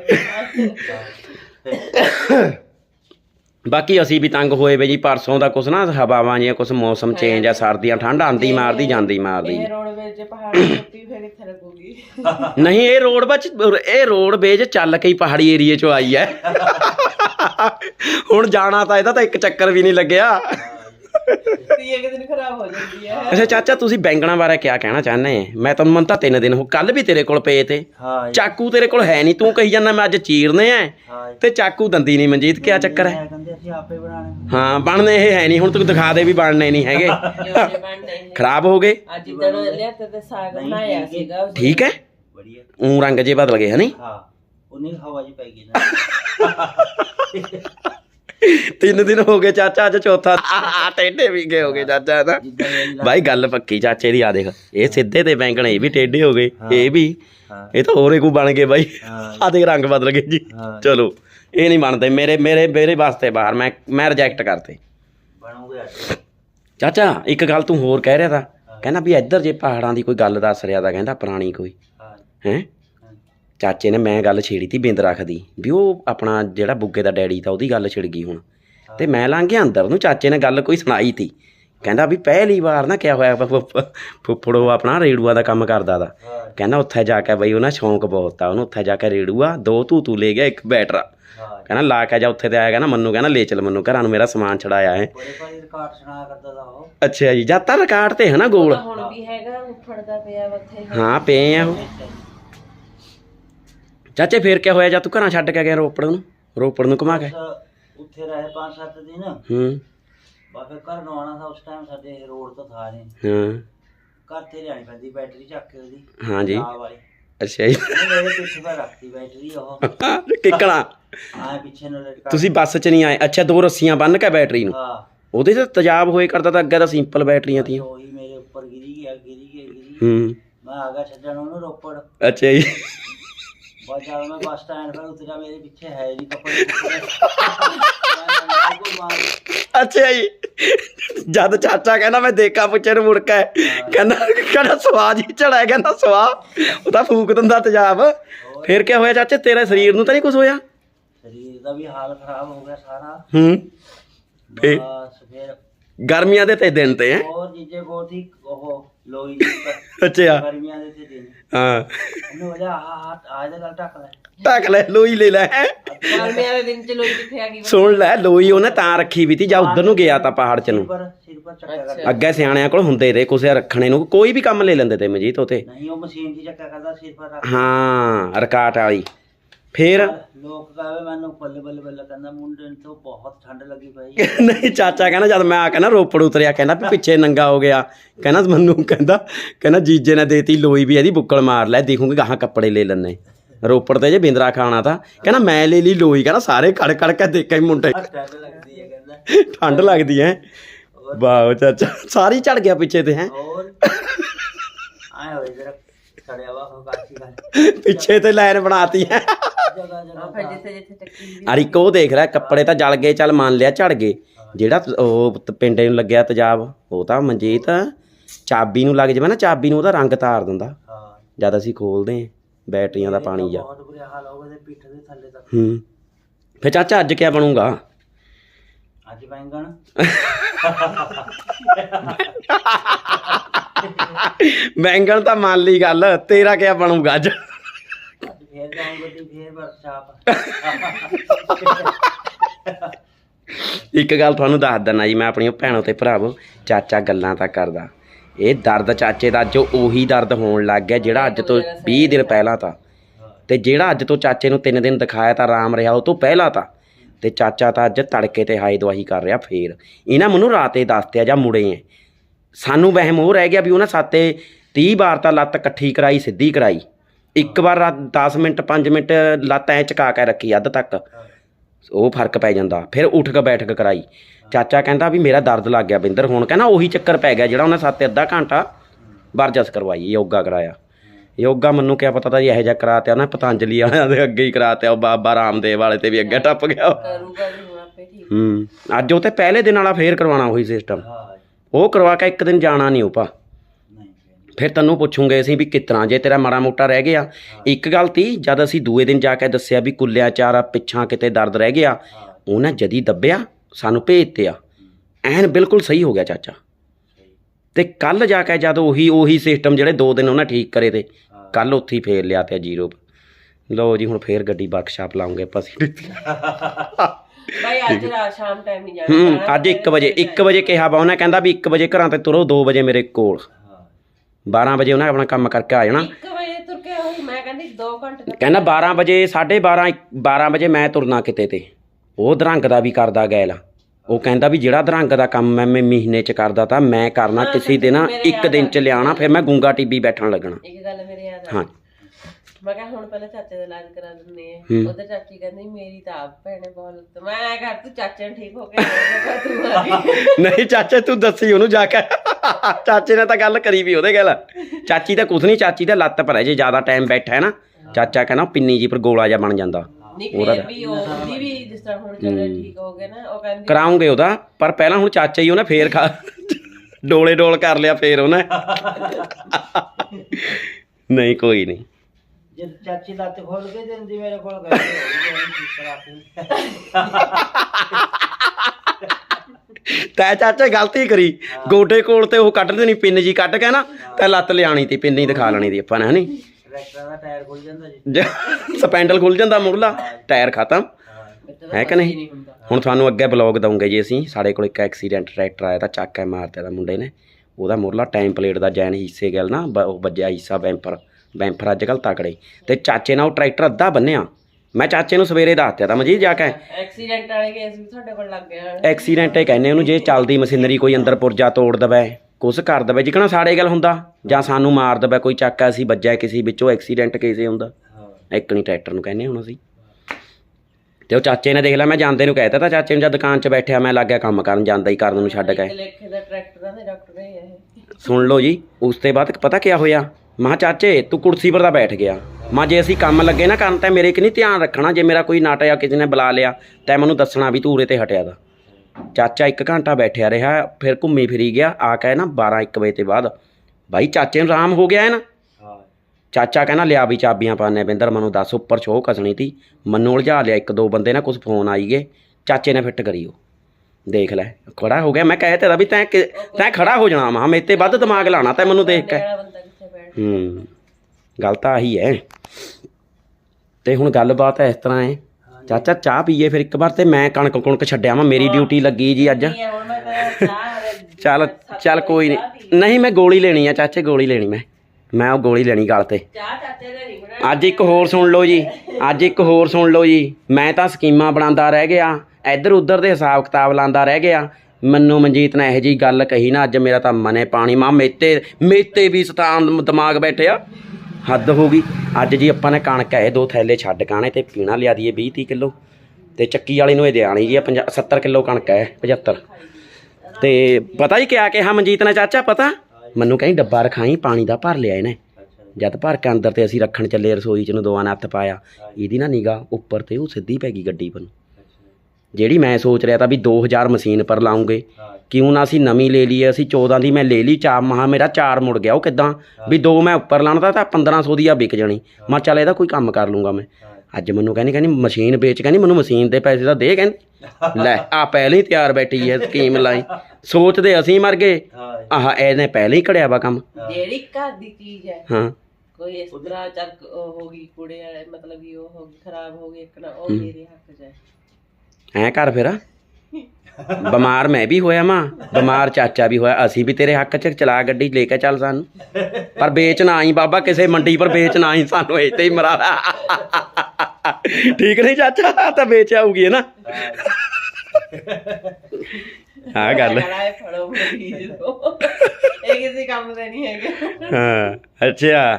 ਬਾਕੀ ਅਸੀਂ ਵੀ ਤੰਗ ਹੋਏ ਵੇ ਜੀ ਪਰਸੋਂ ਦਾ ਕੁਛ ਨਾ ਹਵਾਵਾਂ ਜੀਆਂ ਕੁਛ ਮੌਸਮ ਚੇਂਜ ਆ ਸਰਦੀਆਂ ਠੰਡ ਆਂਦੀ ਮਾਰਦੀ ਜਾਂਦੀ ਮਾਰਦੀ। ਇਹ ਰੋਡ ਵਿੱਚ ਜੇ ਪਹਾੜ ਟੁੱਟੀ ਫਿਰ ਇੱਥੇ ਲੱਗੂਗੀ। ਨਹੀਂ ਇਹ ਰੋਡ ਵਿੱਚ ਇਹ ਰੋਡ ਵੇਜ ਚੱਲ ਕੇ ਹੀ ਪਹਾੜੀ ਏਰੀਏ ਚੋਂ ਆਈ ਹੈ। ਹੁਣ ਜਾਣਾ ਤਾਂ ਇਹਦਾ ਤਾਂ ਇੱਕ ਚੱਕਰ ਵੀ ਨਹੀਂ ਲੱਗਿਆ। ਤੀਏ ਕਿ ਦਿਨ ਖਰਾਬ ਹੋ ਜਾਂਦੀ ਹੈ। ਅੱਛਾ ਚਾਚਾ ਤੁਸੀਂ ਬੈਂਗਣਾ ਬਾਰੇ ਕਿਆ ਕਹਿਣਾ ਚਾਹੁੰਦੇ ਆ ਮੈਂ ਤੁਹਾਨੂੰ ਮੰਨਤਾ ਤਿੰਨ ਦਿਨ ਹੋ ਕੱਲ ਵੀ ਤੇਰੇ ਕੋਲ ਪਏ ਤੇ। ਹਾਂ ਜੀ, ਚਾਕੂ ਤੇਰੇ ਕੋਲ ਹੈ ਨਹੀਂ ਤੂੰ ਕਹੀ ਜਾਂਦਾ ਮੈਂ ਅੱਜ ਚੀਰਨੇ ਆ। ਹਾਂ ਜੀ। ਤੇ ਚਾਕੂ ਦੰਦੀ ਨਹੀਂ ਮਨਜੀਤ ਕਿਆ ਚੱਕਰ ਹੈ? ਮੈਂ ਕਹਿੰਦੇ ਅਸੀਂ ਆਪੇ ਬਣਾਣੇ ਹਾਂ ਬਣਨੇ ਇਹ ਹੈ ਨਹੀਂ ਹੁਣ ਤੂੰ ਦਿਖਾ ਦੇ ਵੀ ਬਣਨੇ ਨਹੀਂ ਹੈਗੇ। ਨੇ ਖਰਾਬ ਹੋ ਗਏ? ਅੱਜ ਇਦਾਂ ਲਿਆ ਤੇ ਸਾਗ ਬਣਾਇਆ ਸੀਗਾ ਉਸ ਠੀਕ ਹੈ? ਵਧੀਆ। ਉਂ ਰੰਗ ਜੇ ਬਦਲ ਗਏ ਹਨੀ ਹਾਂ ਉਨੀ ਹਵਾ ਜੀ ਪੈ ਗਈ ਨਾ। ਤਿੰਨ ਦਿਨ ਹੋ ਗਏ ਚਾਚਾ ਅੱਜ ਚੌਥਾ। ਟੇਢੇ ਵੀ ਗਏ ਹੋ ਗਏ ਚਾਚਾ ਲੱਤ- ਬਾਈ ਗੱਲ ਪੱਕੀ ਚਾਚੇ ਦੀ ਆ ਦੇਖ ਇਹ ਸਿੱਧੇ ਤੇ ਬੈਂਗਣ ਇਹ ਵੀ ਟੇਢੇ ਹੋ ਗਏ ਇਹ ਵੀ ਇਹ ਤਾਂ ਹੋਰੇ ਕੋ ਬਣ ਗਏ ਬਾਈ। ਆ ਦੇਖ ਰੰਗ ਬਦਲ ਗਏ ਜੀ। ਚਲੋ ਇਹ ਨਹੀਂ ਬਣਦੇ ਮੇਰੇ ਮੇਰੇ ਮੇਰੇ ਵਾਸਤੇ ਬਾਹਰ ਮੈਂ ਮੈਂ ਰਿਜੈਕਟ ਕਰਤੇ। ਚਾਚਾ ਇੱਕ ਗੱਲ ਤੂੰ ਹੋਰ ਕਹਿ ਰਿਹਾ ਤਾ। ਕਹਿੰਦਾ ਵੀ ਇੱਧਰ ਜੇ ਪਹਾੜਾਂ ਦੀ ਕੋਈ ਗੱਲ ਦੱਸ ਰਿਹਾ ਤਾਂ ਕਹਿੰਦਾ ਪੁਰਾਣੀ ਕੋਈ। ਹਾਂ। ਹੈ? ਚਾਚੇ ਨੇ ਮੈਂ ਗੱਲ ਛੇੜੀ ਤੀ ਬਿੰਦ ਰੱਖਦੀ ਵੀ ਉਹ ਆਪਣਾ ਜਿਹੜਾ ਬੁੱਗੇ ਦਾ ਡੈਡੀ ਤਾਂ ਉਹਦੀ ਗੱਲ ਛਿੜ ਗਈ ਹੁਣ। ਤੇ ਮੈਂ ਲੰਘ ਗਿਆ ਅੰਦਰ ਨੂੰ ਚਾਚੇ ਨੇ ਗੱਲ ਕੋਈ ਸੁਣਾਈ ਤੀ। ਕਹਿੰਦਾ ਵੀ ਪਹਿਲੀ ਵਾਰ ਨਾ ਕਿਆ ਹੋਇਆ ਫੁੱਫ- ਫੁੱਫੜੋ ਆਪਣਾ ਰੇੜੂਆ ਦਾ ਕੰਮ ਕਰਦਾ ਦਾ ਕਹਿੰਦਾ ਉੱਥੇ ਜਾ ਕੇ ਬਈ ਉਹਨਾਂ ਸ਼ੌਂਕ ਬਹੁਤ ਆ ਉਹਨੂੰ ਉੱਥੇ ਜਾ ਕੇ ਰੇੜੂਆ ਦੋ ਧੂ ਤੂ ਲੈ ਗਿਆ ਇੱਕ ਬੈਟਰਾ। ਕਹਿੰਦਾ ਲਾ ਕੇ ਜਾ ਉੱਥੇ ਤੇ ਆਇਆ ਕਹਿੰਦਾ ਮੰਨੂ ਕਹਿੰਦਾ ਲੈ ਚੱਲ ਮੰਨੂ ਘਰਾਂ ਨੂੰ ਮੇਰਾ ਸਮਾਨ ਛੜਾਇਆ ਹੈ। ਬੜੇ ਭਾਈ ਰਿਕਾਰਡ ਸੁਣਾ ਕਰਦਾ ਦਾ ਉਹ। ਅੱਛਾ ਜੀ ਜਦ ਤਾਂ ਰਿਕਾਰਡ ਤੇ ਹੈ ਨਾ ਗੋਲ। ਹੁਣ ਵੀ ਹੈਗਾ ਉਫੜਦਾ ਪਿਆ ਵਾ ਉੱਥੇ। ਹਾਂ ਪਏ ਆ ਉਹ। ਚਾਚੇ ਫੇਰ ਕਿਆ ਹੋਇਆ? ਜਦ ਤੂੰ ਘਰਾਂ ਛੱਡ ਕੇ ਗਿਆ ਰੋਪੜ ਨੂੰ? ਰੋਪੜ ਨੂੰ ਘੁਮਾ ਕੇ? ਉੱਥੇ ਰਹੇ 5-7 ਦਿਨ। ਹੂੰ। ਬਾਕੀ ਘਰ ਨੂੰ ਆਣਾ ਤਾਂ ਉਸ ਟਾਈਮ ਸਾਡੇ ਰੋਡ ਤੋਂ ਥਾ ਨਹੀਂ। ਹਾਂ। ਘਰ ਤੇ ਲਿਆਣੀ ਪੈਂਦੀ ਬੈਟਰੀ ਚੱਕ ਕੇ ਉਹਦੀ ਹਾਂ ਜੀ ਅੱਛਾ ਜੀ। ਮੇਰੇ ਪਿੱਛੇ ਪਾ ਰੱਖਤੀ ਬੈਟਰੀ ਉਹ। ਕਿੱਕਣਾ ਹਾਂ ਪਿੱਛੇ ਨੂੰ ਲਟਕਾ ਤੁਸੀਂ ਬੱਸ 'ਚ ਨਹੀਂ ਆਏ? ਅੱਛਾ ਦੋ ਰੱਸੀਆਂ ਬੰਨ ਕੇ ਬੈਟਰੀ ਨੂੰ? ਹਾਂ। ਉਹਦੇ ਤੇ ਤਜਾਬ ਹੋਏ ਕਰਦਾ ਤਾਂ ਅੱਗੇ ਤਾਂ ਸਿੰਪਲ ਬੈਟਰੀਆਂ ਤੀਆਂ। ਉਹੀ ਮੇਰੇ ਉੱਪਰ ਗਿਰੀ ਗਿਆ ਗਿਰੀ ਗਿਆ ਹੂੰ। ਮੈਂ ਆ ਛੱਡਣ ਉਹਨੂੰ ਰੋਪੜ। ਅੱਛਾ ਜੀ। ਜਦ ਮੈਂ ਬੱਸ ਸਟੈਂਡ ਪਰ ਉਤਰਿਆ ਮੇਰੇ ਪਿੱਛੇ ਹੈ ਨਹੀਂ ਕੱਪੜੇ ਕੁੱਪੜੇ। ਮੈਂ ਨੰਗਾ ਕੋ ਮਾਰ ਅੱਛਾ ਜੀ ਜਦ ਚਾਚਾ ਕਹਿੰਦਾ ਮੈਂ ਦੇਖਾ ਪੁੱਛੇ ਨੂੰ ਮੁੜ ਕੇ ਕਹਿੰਦਾ ਕਹਿੰਦਾ ਸਵਾਦ ਹੀ ਚੜਾਇਆ ਕਹਿੰਦਾ ਸਵਾ ਉਹ ਤਾਂ ਫੂਕ ਦਿੰਦਾ ਤੇਜ਼ਾਬ ਫਿਰ ਕੀ ਹੋਇਆ ਚਾਚੇ ਤੇਰੇ ਸਰੀਰ ਨੂੰ ਤਾਂ ਨਹੀਂ ਕੁਝ ਹੋਇਆ ਸਰੀਰ ਦਾ ਵੀ ਹਾਲ ਖਰਾਬ ਹੋ ਗਿਆ ਸਾਰਾ ਹੂੰ ਬਸ ਫਿਰ ਗਰਮੀਆਂ ਦੇ ਤੇ ਦਿਨ ਤੇ ਹੈ ਹੋਰ ਜੀਜੇ ਬਹੁਤ ਹੀ ਉਹ ਲੋਈ ਅੱਛਾ ਗਰਮੀਆਂ ਦੇ ਤੇ ਦਿਨ ਹਾਂ। ਉਹਨੇ ਬੋਲਿਆ ਆ ਆ ਇਹਦੇ ਨਾਲ ਢੱਕ ਲੈ। ਟੱਕ ਲੈ ਲੋਈ ਲੈ ਲੈ। ਹੈਂ। ਗਰਮੀਆਂ ਦੇ ਦਿਨ ਚ ਲੋਈ ਕਿੱਥੇ ਆ ਗਈ? ਸੁਣ ਲੈ ਲੋਈ ਉਹਨੇ ਤਾਂ ਰੱਖੀ ਵੀ ਤੀ ਜਾਂ ਉਧਰ ਨੂੰ ਗਿਆ ਤਾਂ ਪਹਾੜ ਚ ਸਿਰ ਨੂੰ ਪਰ ਸਿਰ ਪਰ ਚੱਕਿਆ ਕਰਦਾ। ਅੱਗੇ ਸਿਆਣਿਆਂ ਕੋਲ ਹੁੰਦੇ ਤੇ ਕੁਸੇ ਰੱਖਣੇ ਨੂੰ। ਕੋਈ ਵੀ ਕੰਮ ਲੈ ਲੈਂਦੇ ਤੇ ਮਜੀਤ ਉਤੇ ਨਹੀਂ ਉਹ ਮਸ਼ੀਨ ਦੀ ਚੱਕਿਆ ਕਰਦਾ ਸਿਰ ਪਰ ਰੱਖ। ਹਾਂ ਰਕਾਟ ਵਾਲੀ। ਫੇਰ? ਲੋਕ ਕਹਵੇ ਮੈਨੂੰ ਬੱਲੇ ਬੱਲੇ ਬੱਲੇ ਕਹਿੰਦਾ ਮੁੰਡੇ ਨੂੰ ਤਾਂ ਬਹੁਤ ਠੰਡ ਲੱਗੀ ਪਈ ਨਹੀਂ ਚਾਚਾ ਕਹਿੰਦਾ ਜਦ ਮੈਂ ਆ ਕੇ ਨਾ ਰੋਪੜ ਉਤਰਿਆ ਕਹਿੰਦਾ ਵੀ ਪਿੱਛੇ ਨੰਗਾ ਹੋ ਗਿਆ। ਕਹਿੰਦਾ ਮੈਨੂੰ ਕਹਿੰਦਾ ਕਹਿੰਦਾ ਜੀਜੇ ਨੇ ਦੇਤੀ ਲੋਈ ਵੀ ਇਹਦੀ ਬੁੱਕਲ ਮਾਰ ਲੈ ਦੇਖੂਗੇ ਗਾਹਾਂ ਕੱਪੜੇ ਲੈ ਲੈਣੇ ਰੋਪੜ ਤੇ ਜੇ ਬਿੰਦਰਾ ਖਾਣਾ ਤਾਂ। ਕਹਿੰਦਾ ਮੈਂ ਲੈ ਲਈ ਲੋਈ ਕਹਿੰਦਾ ਸਾਰੇ ਕੜ ਕੜ ਕੇ ਦੇਖੇ ਮੁੰਡੇ। ਠੰਡ ਲੱਗਦੀ ਹੈ ਕਹਿੰਦਾ। ਠੰਡ ਲੱਗਦੀ ਐ ਵਾਹ ਚਾਚਾ ਸਾਰੀ ਝੜ ਗਿਆ ਪਿੱਛੇ ਤੇ ਹੈ। ਹੋਰ? ਆਏ ਹੋਏ ਜਰਾ ਖੜਿਆ ਵਾ ਹੋ ਕਾਸੀ ਗੱਲ ਪਿੱਛੇ ਤੇ ਲਾਈਨ ਬਣਾਤੀ ਹੈ। ਫਿਰ ਜਿੱਥੇ ਜਿੱਥੇ ਚੱਕੀ ਦੀ ਅਰ ਇੱਕ ਉਹ ਦੇਖ ਰਿਹਾ ਕੱਪੜੇ ਤਾਂ ਜਲ ਗਏ ਚੱਲ ਮੰਨ ਲਿਆ ਝੜ ਗਏ। ਜਿਹੜਾ ਤ- ਉਹ ਤ- ਪਿੰਡੇ ਨੂੰ ਲੱਗਿਆ ਤੇਜ਼ਾਬ ਉਹ ਤਾਂ ਮਨਜੀਤ ਚਾਬੀ ਨੂੰ ਲੱਗ ਜਾਵੇ ਨਾ ਚਾਬੀ ਨੂੰ ਉਹਦਾ ਰੰਗ ਤਾਰ ਦਿੰਦਾ। ਹਾਂ। ਜਦ ਅਸੀਂ ਖੋਲਦੇ ਬੈਟਰੀਆਂ ਦਾ ਪਾਣੀ ਜਾ ਬਹੁਤ ਬੁਰਾ ਹਾਲ ਹੋ ਗਿਆ ਤੇ ਪਿੱਠ ਦੇ ਥੱਲੇ ਤੱਕ। ਹੂੰ। ਫੇ ਚਾਚਾ ਅੱਜ ਕਿਆ ਬਣੂਗਾ? ਅੱਜ ਬੈਂਗਣ। ਬੈਂਗਣ ਤਾਂ ਮੰਨ ਲਈ ਗੱਲ ਤੇਰਾ ਕਿਆ ਬਣੂਗਾ ਅੱਜ? ਫੇਰ ਜਾਊਂਗਾ ਤੇ ਫੇਰ ਵਰਕਸ਼ਾਪ ਇੱਕ ਗੱਲ ਤੁਹਾਨੂੰ ਦੱਸ ਦਿੰਦਾ ਜੀ ਮੈਂ ਆਪਣੀਆਂ ਭੈਣੋ ਤੇ ਭਰਾਵੋ ਚਾਚਾ ਗੱਲਾਂ ਤਾਂ ਕਰਦਾ। ਇਹ ਦਰਦ ਚਾਚੇ ਦਾ ਜੋ ਉਹੀ ਦਰਦ ਹੋਣ ਲੱਗ ਗਿਆ ਜਿਹੜਾ ਅੱਜ ਤੋਂ 20 ਦਿਨ ਪਹਿਲਾਂ ਤਾਂ। ਤੇ ਜਿਹੜਾ ਅੱਜ ਤੋਂ ਚਾਚੇ ਨੂੰ 3 ਦਿਨ ਦਿਖਾਇਆ ਤਾਂ ਆਰਾਮ ਰਿਹਾ ਉਹ ਤੋਂ ਪਹਿਲਾਂ ਤਾਂ। ਤੇ ਚਾਚਾ ਤਾਂ ਅੱਜ ਤੜਕੇ ਤੇ ਹਾਈ ਦਵਾਈ ਕਰ ਰਿਹਾ ਫੇਰ। ਇਹਨਾਂ ਮੈਨੂੰ ਰਾਤੇ ਦੱਸਤਿਆ ਜਾਂ ਮੁੜੇ ਐ। ਸਾਨੂੰ ਵਹਿਮ ਉਹ ਰਹਿ ਗਿਆ ਵੀ ਉਹਨਾਂ ਸਾਤੇ 30 ਵਾਰ ਤਾਂ ਲੱਤ ਇਕੱਠੀ ਕਰਾਈ ਸਿੱਧੀ ਕਰਾਈ। ਇੱਕ ਵਾਰ ਰਾਤ 10 ਮਿੰਟ 5 ਮਿੰਟ ਲੱਤ ਐ ਚਕਾ ਕੇ ਰੱਖੀ ਅੱਧ ਤੱਕ। ਉਹ ਫ਼ਰਕ ਪੈ ਜਾਂਦਾ। ਫਿਰ ਉੱਠ ਕੇ ਬੈਠ ਕੇ ਕਰਾਈ। ਚਾਚਾ ਕਹਿੰਦਾ ਵੀ ਮੇਰਾ ਦਰਦ ਲੱਗ ਗਿਆ ਬਿੰਦਰ। ਹੁਣ ਕਹਿੰਦਾ ਉਹੀ ਚੱਕਰ ਪੈ ਗਿਆ ਜਿਹੜਾ ਉਹਨੇ ਸਾਤੇ ਅੱਧਾ ਘੰਟਾ ਵਰਜਸ ਕਰਵਾਈ ਯੋਗਾ ਕਰਾਇਆ। ਯੋਗਾ ਮੈਨੂੰ ਕਿਆ ਪਤਾ ਤਾਂ ਜੀ ਇਹੋ ਜਿਹਾ ਕਰਾਤਿਆ ਉਹਨੇ ਪਤੰਜਲੀ ਵਾਲਿਆਂ ਦੇ ਅੱਗੇ ਹੀ ਕਰਾਤਿਆ ਉਹ ਬਾਬਾ ਰਾਮਦੇਵ ਵਾਲੇ ਤੇ ਵੀ ਅੱਗੇ ਟੱਪ ਗਿਆ। ਉਹ। ਕਰੂਗਾ ਵੀ ਹੁਣ ਆਪੇ ਠੀਕ। ਹੂੰ ਅੱਜ ਉਹ ਤੇ ਪਹਿਲੇ ਦਿਨ ਵਾਲਾ ਫੇਰ ਕਰਵਾਉਣਾ ਉਹੀ ਸਿਸਟਮ ਉਹ ਕਰਵਾ ਕੇ ਇੱਕ ਦਿਨ ਜਾਣਾ ਨਹੀਂ ਉਪਾ ਫੇਰ ਤੈਨੂੰ ਪੁੱਛੂਗੇ ਅਸੀਂ ਵੀ ਕਿਤਨਾ ਜੇ ਤੇਰਾ ਮਾੜਾ ਮੋਟਾ ਰਹਿ ਗਿਆ। ਇੱਕ ਗੱਲ ਤੀ ਜਦ ਅਸੀਂ ਦੂਏ ਦਿਨ ਜਾ ਕੇ ਦੱਸਿਆ ਵੀ ਕੁੱਲਿਆ ਚਾਰਾ ਪਿੱਛਾਂ ਕਿਤੇ ਦਰਦ ਰਹਿ ਗਿਆ ਉਹਨੇ ਜਦੀ ਦੱਬਿਆ ਸਾਨੂੰ ਭੇਜ ਤੇ ਆ ਐਨ ਬਿਲਕੁਲ ਸਹੀ ਹੋ ਗਿਆ ਚਾਚਾ। ਤੇ ਕੱਲ ਜਾ ਕੇ ਜਦ ਉਹੀ ਉਹੀ ਸਿਸਟਮ ਜਿਹੜੇ ਦੋ ਦਿਨ ਉਹਨੇ ਠੀਕ ਕਰੇ ਤੇ। ਕੱਲ ਉੱਥੇ ਹੀ ਫੇਰ ਲਿਆ ਤੇ ਜ਼ੀਰੋ ਲਓ ਜੀ ਹੁਣ ਫੇਰ ਗੱਡੀ ਵਰਕਸ਼ਾਪ ਲਾਉਂਗੇ ਆਪਾਂ। ਅਸੀਂ ਬਾਈ ਅੱਜ ਰਾਤ ਸ਼ਾਮ ਟਾਈਮ ਹੀ ਜਾਣਾ ਅੱਜ 1 ਵਜੇ 1 ਵਜੇ ਕਿਹਾ ਵਾ ਉਹਨੇ ਕਹਿੰਦਾ ਵੀ 1 ਵਜੇ ਘਰਾਂ ਤੇ ਤੁਰੋ 2 ਵਜੇ ਮੇਰੇ ਕੋਲ। 12 ਵਜੇ ਉਹਨੇ ਆਪਣਾ ਕੰਮ ਕਰਕੇ ਆ ਜਾਣਾ। 1 ਵਜੇ ਤੁਰ ਕੇ ਹੋਈ ਮੈਂ ਕਹਿੰਦੀ 2 ਘੰਟੇ ਤੱਕ। ਕਹਿੰਦਾ 12 ਵਜੇ 12:30 12 ਵਜੇ ਮੈਂ ਤੁਰਨਾ ਕਿਤੇ ਤੇ। ਉਹ ਦਰੰਗ ਦਾ ਵੀ ਕਰਦਾ ਗੈਲ। ਉਹ ਕਹਿੰਦਾ ਵੀ ਜਿਹੜਾ ਦਰੰਗ ਦਾ ਕੰਮ ਮੈਂ ਮੈਂ ਮਹੀਨੇ ਚ ਕਰਦਾ ਤਾਂ ਮੈਂ ਕਰਨਾ ਕਿਸੇ ਦਿਨ ਇੱਕ ਦਿਨ ਚ ਲਿਆਣਾ ਫਿਰ ਮੈਂ ਗੁੰਗਾ ਟੀਬੀ ਬੈਠਣ ਲੱਗਣਾ। ਇੱਕ ਗੱਲ ਮੇਰੇ ਯਾਦ ਆ। ਹਾਂ। ਮੈਂ ਕਿਹਾ ਹੁਣ ਪਹਿਲਾਂ ਚਾਚੇ ਦਾ ਇਲਾਜ ਕਰਾ ਦਿੰਦੇ ਆ। ਹੂੰ। ਚਾਚੀ ਕਹਿੰਦੀ ਮੇਰੀ ਤਾਂ ਆਪ ਭੈਣੇ ਬਹੁਤ ਮੈਂ ਐਂ ਕਰ ਤੂੰ ਚਾਚੇ ਨੂੰ ਠੀਕ ਹੋ ਕੇ ਆਏਗਾ ਤੂੰ ਆ ਗਈ। ਨਹੀਂ ਚਾਚੇ ਤੂੰ ਦੱਸੀ ਉਹਨੂੰ ਜਾ ਕੇ। ਚਾਚੇ ਨੇ ਤਾਂ ਗੱਲ ਕਰੀ ਵੀ ਉਹਦੇ ਗੱਲ। ਚਾਚੀ ਤਾਂ ਕੁਛ ਨਹੀਂ ਚਾਚੀ ਦਾ ਲੱਤ ਪਰ ਹੈ ਜੇ ਜ਼ਿਆਦਾ ਟਾਈਮ ਬੈਠਾ ਹੈ ਨਾ ਚਾਚਾ ਕਹਿੰਦਾ ਪਿੰਨੀ ਜੀ ਪਰ ਗੋਲਾ ਜਿਹਾ ਬਣ ਜਾਂਦਾ। ਨਹੀਂ ਫੇਰ ਵੀ ਉਹ ਉਹਦੀ ਵੀ ਜਿਸ ਤਰ੍ਹਾਂ ਹੁਣ ਚੱਲ ਠੀਕ ਹੋ ਗਏ ਨਾ ਉਹ ਕਹਿੰਦੀ ਕਰਾਉਂਗੇ ਉਹਦਾ ਪਰ ਪਹਿਲਾਂ ਹੁਣ ਚਾਚਾ ਹੀ ਉਹਨੇ ਫੇਰ ਖਾ ਡੋਲੇ ਡੋਲ ਕਰ ਲਿਆ ਫੇਰ ਉਹਨੇ। ਨਹੀਂ ਕੋਈ ਨਹੀਂ। ਜੇ ਚਾਚੀ ਲੱਤ ਖੋਲ ਕੇ ਦਿੰਦੀ ਮੇਰੇ ਕੋਲ ਠੀਕ ਕਰਾ ਤੈ ਚਾਚਾ ਗਲਤੀ ਕਰੀ ਗੋਡੇ ਕੋਲ ਤੇ ਉਹ ਕੱਢ ਦੇਣੀ ਪਿੰਨ ਜੀ ਕੱਢ ਕੇ ਨਾ ਤੇ ਲੱਤ ਲਿਆਣੀ ਤੀ ਪਿੰਨੀ ਦਿਖਾ ਲੈਣੀ ਦੀ ਆਪਾਂ ਨੇ ਹਨੀ? ਟਰੈਕਟਰਾਂ ਦਾ ਟਾਇਰ ਖੁੱਲ ਜਾਂਦਾ ਜੀ। ਸਪੈਂਡਲ ਖੁੱਲ ਜਾਂਦਾ ਮੁਰਲਾ ਟਾਇਰ ਖਤਮ। ਹਾਂ। ਹੈ ਕਿ ਨਹੀਂ? ਹੁਣ ਤੁਹਾਨੂੰ ਅੱਗੇ ਬਲੌਗ ਦਊਂਗੇ ਜੀ ਅਸੀਂ ਸਾਡੇ ਕੋਲ ਇੱਕ ਐਕਸੀਡੈਂਟ ਟਰੈਕਟਰ ਆਇਆ ਤਾਂ ਚੱਕ ਕੇ ਮਾਰਤੇ ਦਾ ਮੁੰਡੇ ਨੇ। ਉਹਦਾ ਮੁਰਲਾ ਟਾਈਮ ਪਲੇਟ ਦਾ ਜੈਨ ਹਿੱਸੇ ਗੱਲ ਨਾ ਬ- ਉਹ ਵੱਜਿਆ ਹਿੱਸਾ ਬੈਂਪਰ ਬੈਂਫਰ ਅੱਜ ਕੱਲ ਤਕੜੇ। ਤੇ ਚਾਚੇ ਨਾਲ ਉਹ ਟਰੈਕਟਰ ਅੱਧਾ ਬੰਨਿਆ। ਮੈਂ ਚਾਚੇ ਨੂੰ ਸਵੇਰੇ ਦੱਸਤਿਆ ਤਾਂ ਮਜੀਦ ਜਾ ਕੇ ਐਕਸੀਡੈਂਟ ਵਾਲੇ ਕੇਸ ਵੀ ਤੁਹਾਡੇ ਕੋਲ ਲੱਗ ਗਿਆ। ਐਕਸੀਡੈਂਟ ਹੀ ਕਹਿੰਦੇ ਉਹਨੂੰ ਜੇ ਚੱਲਦੀ ਮਸ਼ੀਨਰੀ ਕੋਈ ਅੰਦਰ ਪੁਰਜਾ ਤੋੜ ਦਵੇ ਕੁਛ ਕਰ ਦਵੇ ਜਿਕਣਾ ਸਾਡੇ ਗੱਲ ਹੁੰਦਾ ਜਾਂ ਸਾਨੂੰ ਮਾਰ ਦਵੇ ਕੋਈ ਚੱਕਾ ਅਸੀਂ ਵੱਜਿਆ ਕਿਸੇ ਵਿੱਚੋਂ ਐਕਸੀਡੈਂਟ ਕੇਸੇ ਹੁੰਦਾ। ਹਾਂ। ਇੱਕ ਨਹੀਂ ਟਰੈਕਟਰ ਨੂੰ ਕਹਿੰਦੇ ਹੁਣ ਅਸੀਂ। ਤੇ ਉਹ ਚਾਚੇ ਨੇ ਦੇਖ ਲਿਆ ਮੈਂ ਜਾਂਦੇ ਨੂੰ ਕਹਿਤਾ ਤਾਂ ਚਾਚੇ ਨੂੰ ਜਦ ਦੁਕਾਨ 'ਚ ਬੈਠਿਆ ਮੈਂ ਲੱਗ ਗਿਆ ਕੰਮ ਕਰਨ ਜਾਂਦਾ ਹੀ ਕਰਨ ਨੂੰ ਛੱਡ ਕੇ। ਸੁਣ ਲਓ ਜੀ ਉਸ ਤੋਂ ਬਾਅਦ ਪਤਾ ਕੀ ਹੋਇਆ? ਮਾ ਚਾਚੇ ਤੂੰ ਕੁਰਸੀ ਪਰ ਤਾਂ ਬੈਠ ਗਿਆ। ਮਾ ਜੇ ਅਸੀਂ ਕੰਮ ਲੱਗੇ ਨਾ ਕਰਨ ਤਾਂ ਮੇਰੇ ਕਿ ਨਹੀਂ ਧਿਆਨ ਰੱਖਣਾ ਜੇ ਮੇਰਾ ਕੋਈ ਨਾਟਕ ਜਾਂ ਕਿਸੇ ਨੇ ਬੁਲਾ ਲਿਆ ਤਾਂ ਮੈਨੂੰ ਦੱਸਣਾ ਵੀ ਤੂੰ ਉਰੇ ਤੇ ਹਟਿਆ ਦਾ ਚਾਚਾ 1 ਘੰਟਾ ਬੈਠਿਆ ਰਿਹਾ ਫਿਰ ਘੁੰਮੀ ਫਿਰੀ ਗਿਆ ਆ ਕੇ ਨਾ 12 1 ਵਜੇ ਤੇ ਬਾਅਦ ਬਾਈ ਚਾਚੇ ਨੂੰ ਆਰਾਮ ਹੋ ਗਿਆ ਹੈ ਨਾ? ਚਾਚਾ ਕਹਿੰਦਾ ਲਿਆ ਵੀ ਚਾਬੀਆਂ ਪਾਣੇ ਬਿੰਦਰ ਮੈਨੂੰ ਦੱਸ ਉੱਪਰ ਛੋਹ ਕਸਣੀ ਤੀ। ਮੈਨੂੰ ਉਲਝਾ ਲਿਆ ਇੱਕ ਦੋ ਬੰਦੇ ਨਾ ਕੁਝ ਫੋਨ ਆਈ ਗਏ। ਚਾਚੇ ਨੇ ਫਿੱਟ ਕਰੀ ਉਹ। ਦੇਖ ਲੈ ਖੜਾ ਹੋ ਗਿਆ। ਮੈਂ ਕਹਿ ਤੇਰਾ ਵੀ ਤੈਂ ਕਿ- ਤੈਂ ਖੜਾ ਹੋ ਜਾਣਾ ਮਾ ਮੇਰੇ ਤੇ ਵੱਧ ਦਿਮਾਗ ਲਾਣਾ ਤੈਂ ਮੈਨੂੰ ਦੇਖ ਕੇ। ਹੂੰ ਗੱਲ ਤਾਂ ਆਹੀ ਹੈ ਤੇ ਹੁਣ ਗੱਲਬਾਤ ਇਸ ਤਰ੍ਹਾਂ ਹੈ ਚਾਚਾ ਚਾਹ ਪੀਏ ਫਿਰ ਇੱਕ ਵਾਰ ਤੇ ਮੈਂ ਕਣਕ ਕੁਣਕ ਛੱਡਿਆ ਮੈਂ ਮੇਰੀ ਡਿਊਟੀ ਲੱਗੀ ਜੀ ਅੱਜ। ਚੱਲ ਚੱਲ ਕੋਈ ਨਹੀਂ। ਨਹੀਂ ਮੈਂ ਗੋਲੀ ਲੈਣੀ ਆ ਚਾਚੇ ਗੋਲੀ ਲੈਣੀ ਮੈਂ। ਮੈਂ ਉਹ ਗੋਲੀ ਲੈਣੀ ਗਲ ਤੇ। ਅੱਜ ਇੱਕ ਹੋਰ ਸੁਣ ਲਓ ਜੀ। ਅੱਜ ਇੱਕ ਹੋਰ ਸੁਣ ਲਓ ਜੀ। ਮੈਂ ਤਾਂ ਸਕੀਮਾਂ ਬਣਾਉਂਦਾ ਰਹਿ ਗਿਆ। ਇੱਧਰ ਉੱਧਰ ਦੇ ਹਿਸਾਬ ਕਿਤਾਬ ਲਾਉਂਦਾ ਰਹਿ ਗਿਆ। ਮੈਨੂੰ ਮਨਜੀਤ ਨੇ ਇਹੋ ਜੀ ਗੱਲ ਕਹੀ ਨਾ, ਅੱਜ ਮੇਰਾ ਤਾਂ ਮਨੇ ਪਾਣੀ। ਮਾਂ, ਮੇਤੇ ਮੇਤੇ ਵੀ ਸਤਾਨ ਦਿਮਾਗ ਬੈਠਿਆ ਹੱਦ ਹੋ ਗਈ। ਅੱਜ ਜੀ ਆਪਾਂ ਨੇ ਕਣਕ ਹੈ ਦੋ ਥੈਲੇ ਛੱਡ ਕਾਣੇ ਤੇ ਪੀਣਾ ਲਿਆ ਦਈਏ 20 30 ਕਿਲੋ। ਤੇ ਚੱਕੀ ਵਾਲੀ ਨੂੰ ਇਹ ਦੇਣੀ ਜੀ 70 ਕਿਲੋ ਕਣਕ ਹੈ 75 ਤੇ ਪਤਾ ਹੀ ਕਿਆ ਕਿਹਾ ਮਨਜੀਤ ਨੇ ਚਾਚਾ, ਪਤਾ? ਮੈਨੂੰ ਕਹਿੰਦੀ ਡੱਬਾ ਰਖਾਈ, ਪਾਣੀ ਦਾ ਭਰ ਲਿਆ ਇਹਨੇ। ਜਦ ਭਰ ਕੇ ਅੰਦਰ ਤੇ ਅਸੀਂ ਰੱਖਣ ਚੱਲੇ, ਰਸੋਈ ਚ ਨੂੰ ਦੋਵਾਂ ਨੇ ਹੱਥ ਪਾਇਆ। ਇਹਦੀ ਨਾ ਨਿਗਾ ਉੱਪਰ ਤੇ ਉਹ ਸਿੱਧੀ ਪੈ ਗਈ ਗੱਡੀ ਪਰ ਜਿਹੜੀ ਮੈਂ ਸੋਚ ਰਿਹਾ ਤਾਂ ਵੀ 2000 ਮਸ਼ੀਨ ਪਰ ਲਾਉਂਗੇ। ਕਿਉਂ ਨਾ ਅਸੀਂ ਨਵੀਂ ਲੈ ਲਈਏ ਅਸੀਂ 14 ਦੀ ਮੈਂ ਲੈ ਲਈ ਚਾਰ ਮਹਾ ਮੇਰਾ ਚਾਰ ਮੁੜ ਗਿਆ ਉਹ ਕਿਦਾਂ? ਵੀ ਦੋ ਮੈਂ ਉੱਪਰ ਲਾਉਣਾ ਤਾਂ 1500 ਦੀ ਆ ਵਿਕ ਜਾਣੀ। ਮੈਂ ਚੱਲ ਇਹਦਾ ਕੋਈ ਕੰਮ ਕਰ ਲੂੰਗਾ ਮੈਂ। ਅੱਜ ਮੈਨੂੰ ਕਹਿੰਦੀ ਕਹਿੰਦੀ ਮਸ਼ੀਨ ਵੇਚ ਕਹਿੰਦੀ ਮੈਨੂੰ ਮਸ਼ੀਨ ਦੇ ਪੈਸੇ ਤਾਂ ਦੇ ਕਹਿੰਦੀ। ਲੈ ਆ ਪਹਿਲੇ ਹੀ ਤਿਆਰ ਬੈਠੀ ਹੈ ਸਕੀਮ ਲਾਈ। ਸੋਚਦੇ ਅਸੀਂ ਮਰ ਗਏ। ਆਹ ਇਹਨੇ ਪਹਿਲੇ ਹੀ ਕੜਿਆ ਵਾ ਕੰਮ। ਜਿਹੜੀ ਘਰ ਦੀ ਚੀਜ਼ ਹੈ ਹਾਂ। ਕੋਈ ਇਸ ਤਰ੍ਹਾਂ ਉਹ ਹੋ ਗਈ ਕੁੜੇ ਵਾਲੇ ਮਤਲਬ ਕਿ ਉਹ ਹੋ ਗਈ ਖਰਾਬ ਹੋ ਗਈ ਇੱਕ ਨਾ ਉਹ ਮੇਰੇ ਹੱਕ 'ਚ ਹੈ ਐ ਕਰ ਫਿਰ? ਬਿਮਾਰ ਮੈਂ ਵੀ ਹੋਇਆ ਮਾਂ ਬਿਮਾਰ ਚਾਚਾ ਵੀ ਹੋਇਆ ਅਸੀਂ ਵੀ ਤੇਰੇ ਹੱਕ 'ਚ ਚਲਾ ਗੱਡੀ ਲੈ ਕੇ ਚੱਲ ਸਾਨੂੰ। ਪਰ ਵੇਚ ਨਾ ਆਈ ਬਾਬਾ ਕਿਸੇ ਮੰਡੀ ਪਰ ਵੇਚ ਨਾ ਆਈ ਸਾਨੂੰ ਇੱਥੇ ਹੀ ਮਰਾ ਠੀਕ ਨਹੀਂ ਚਾਚਾ? ਤਾਂ ਵੇਚ ਆਊਗੀ ਨਾ? ਹਾਂ ਗੱਲ। ਇਹ ਕਿਸੇ ਕੰਮ ਦੇ ਨਹੀਂ ਹੈਗੇ। ਹਾਂ ਅੱਛਾ।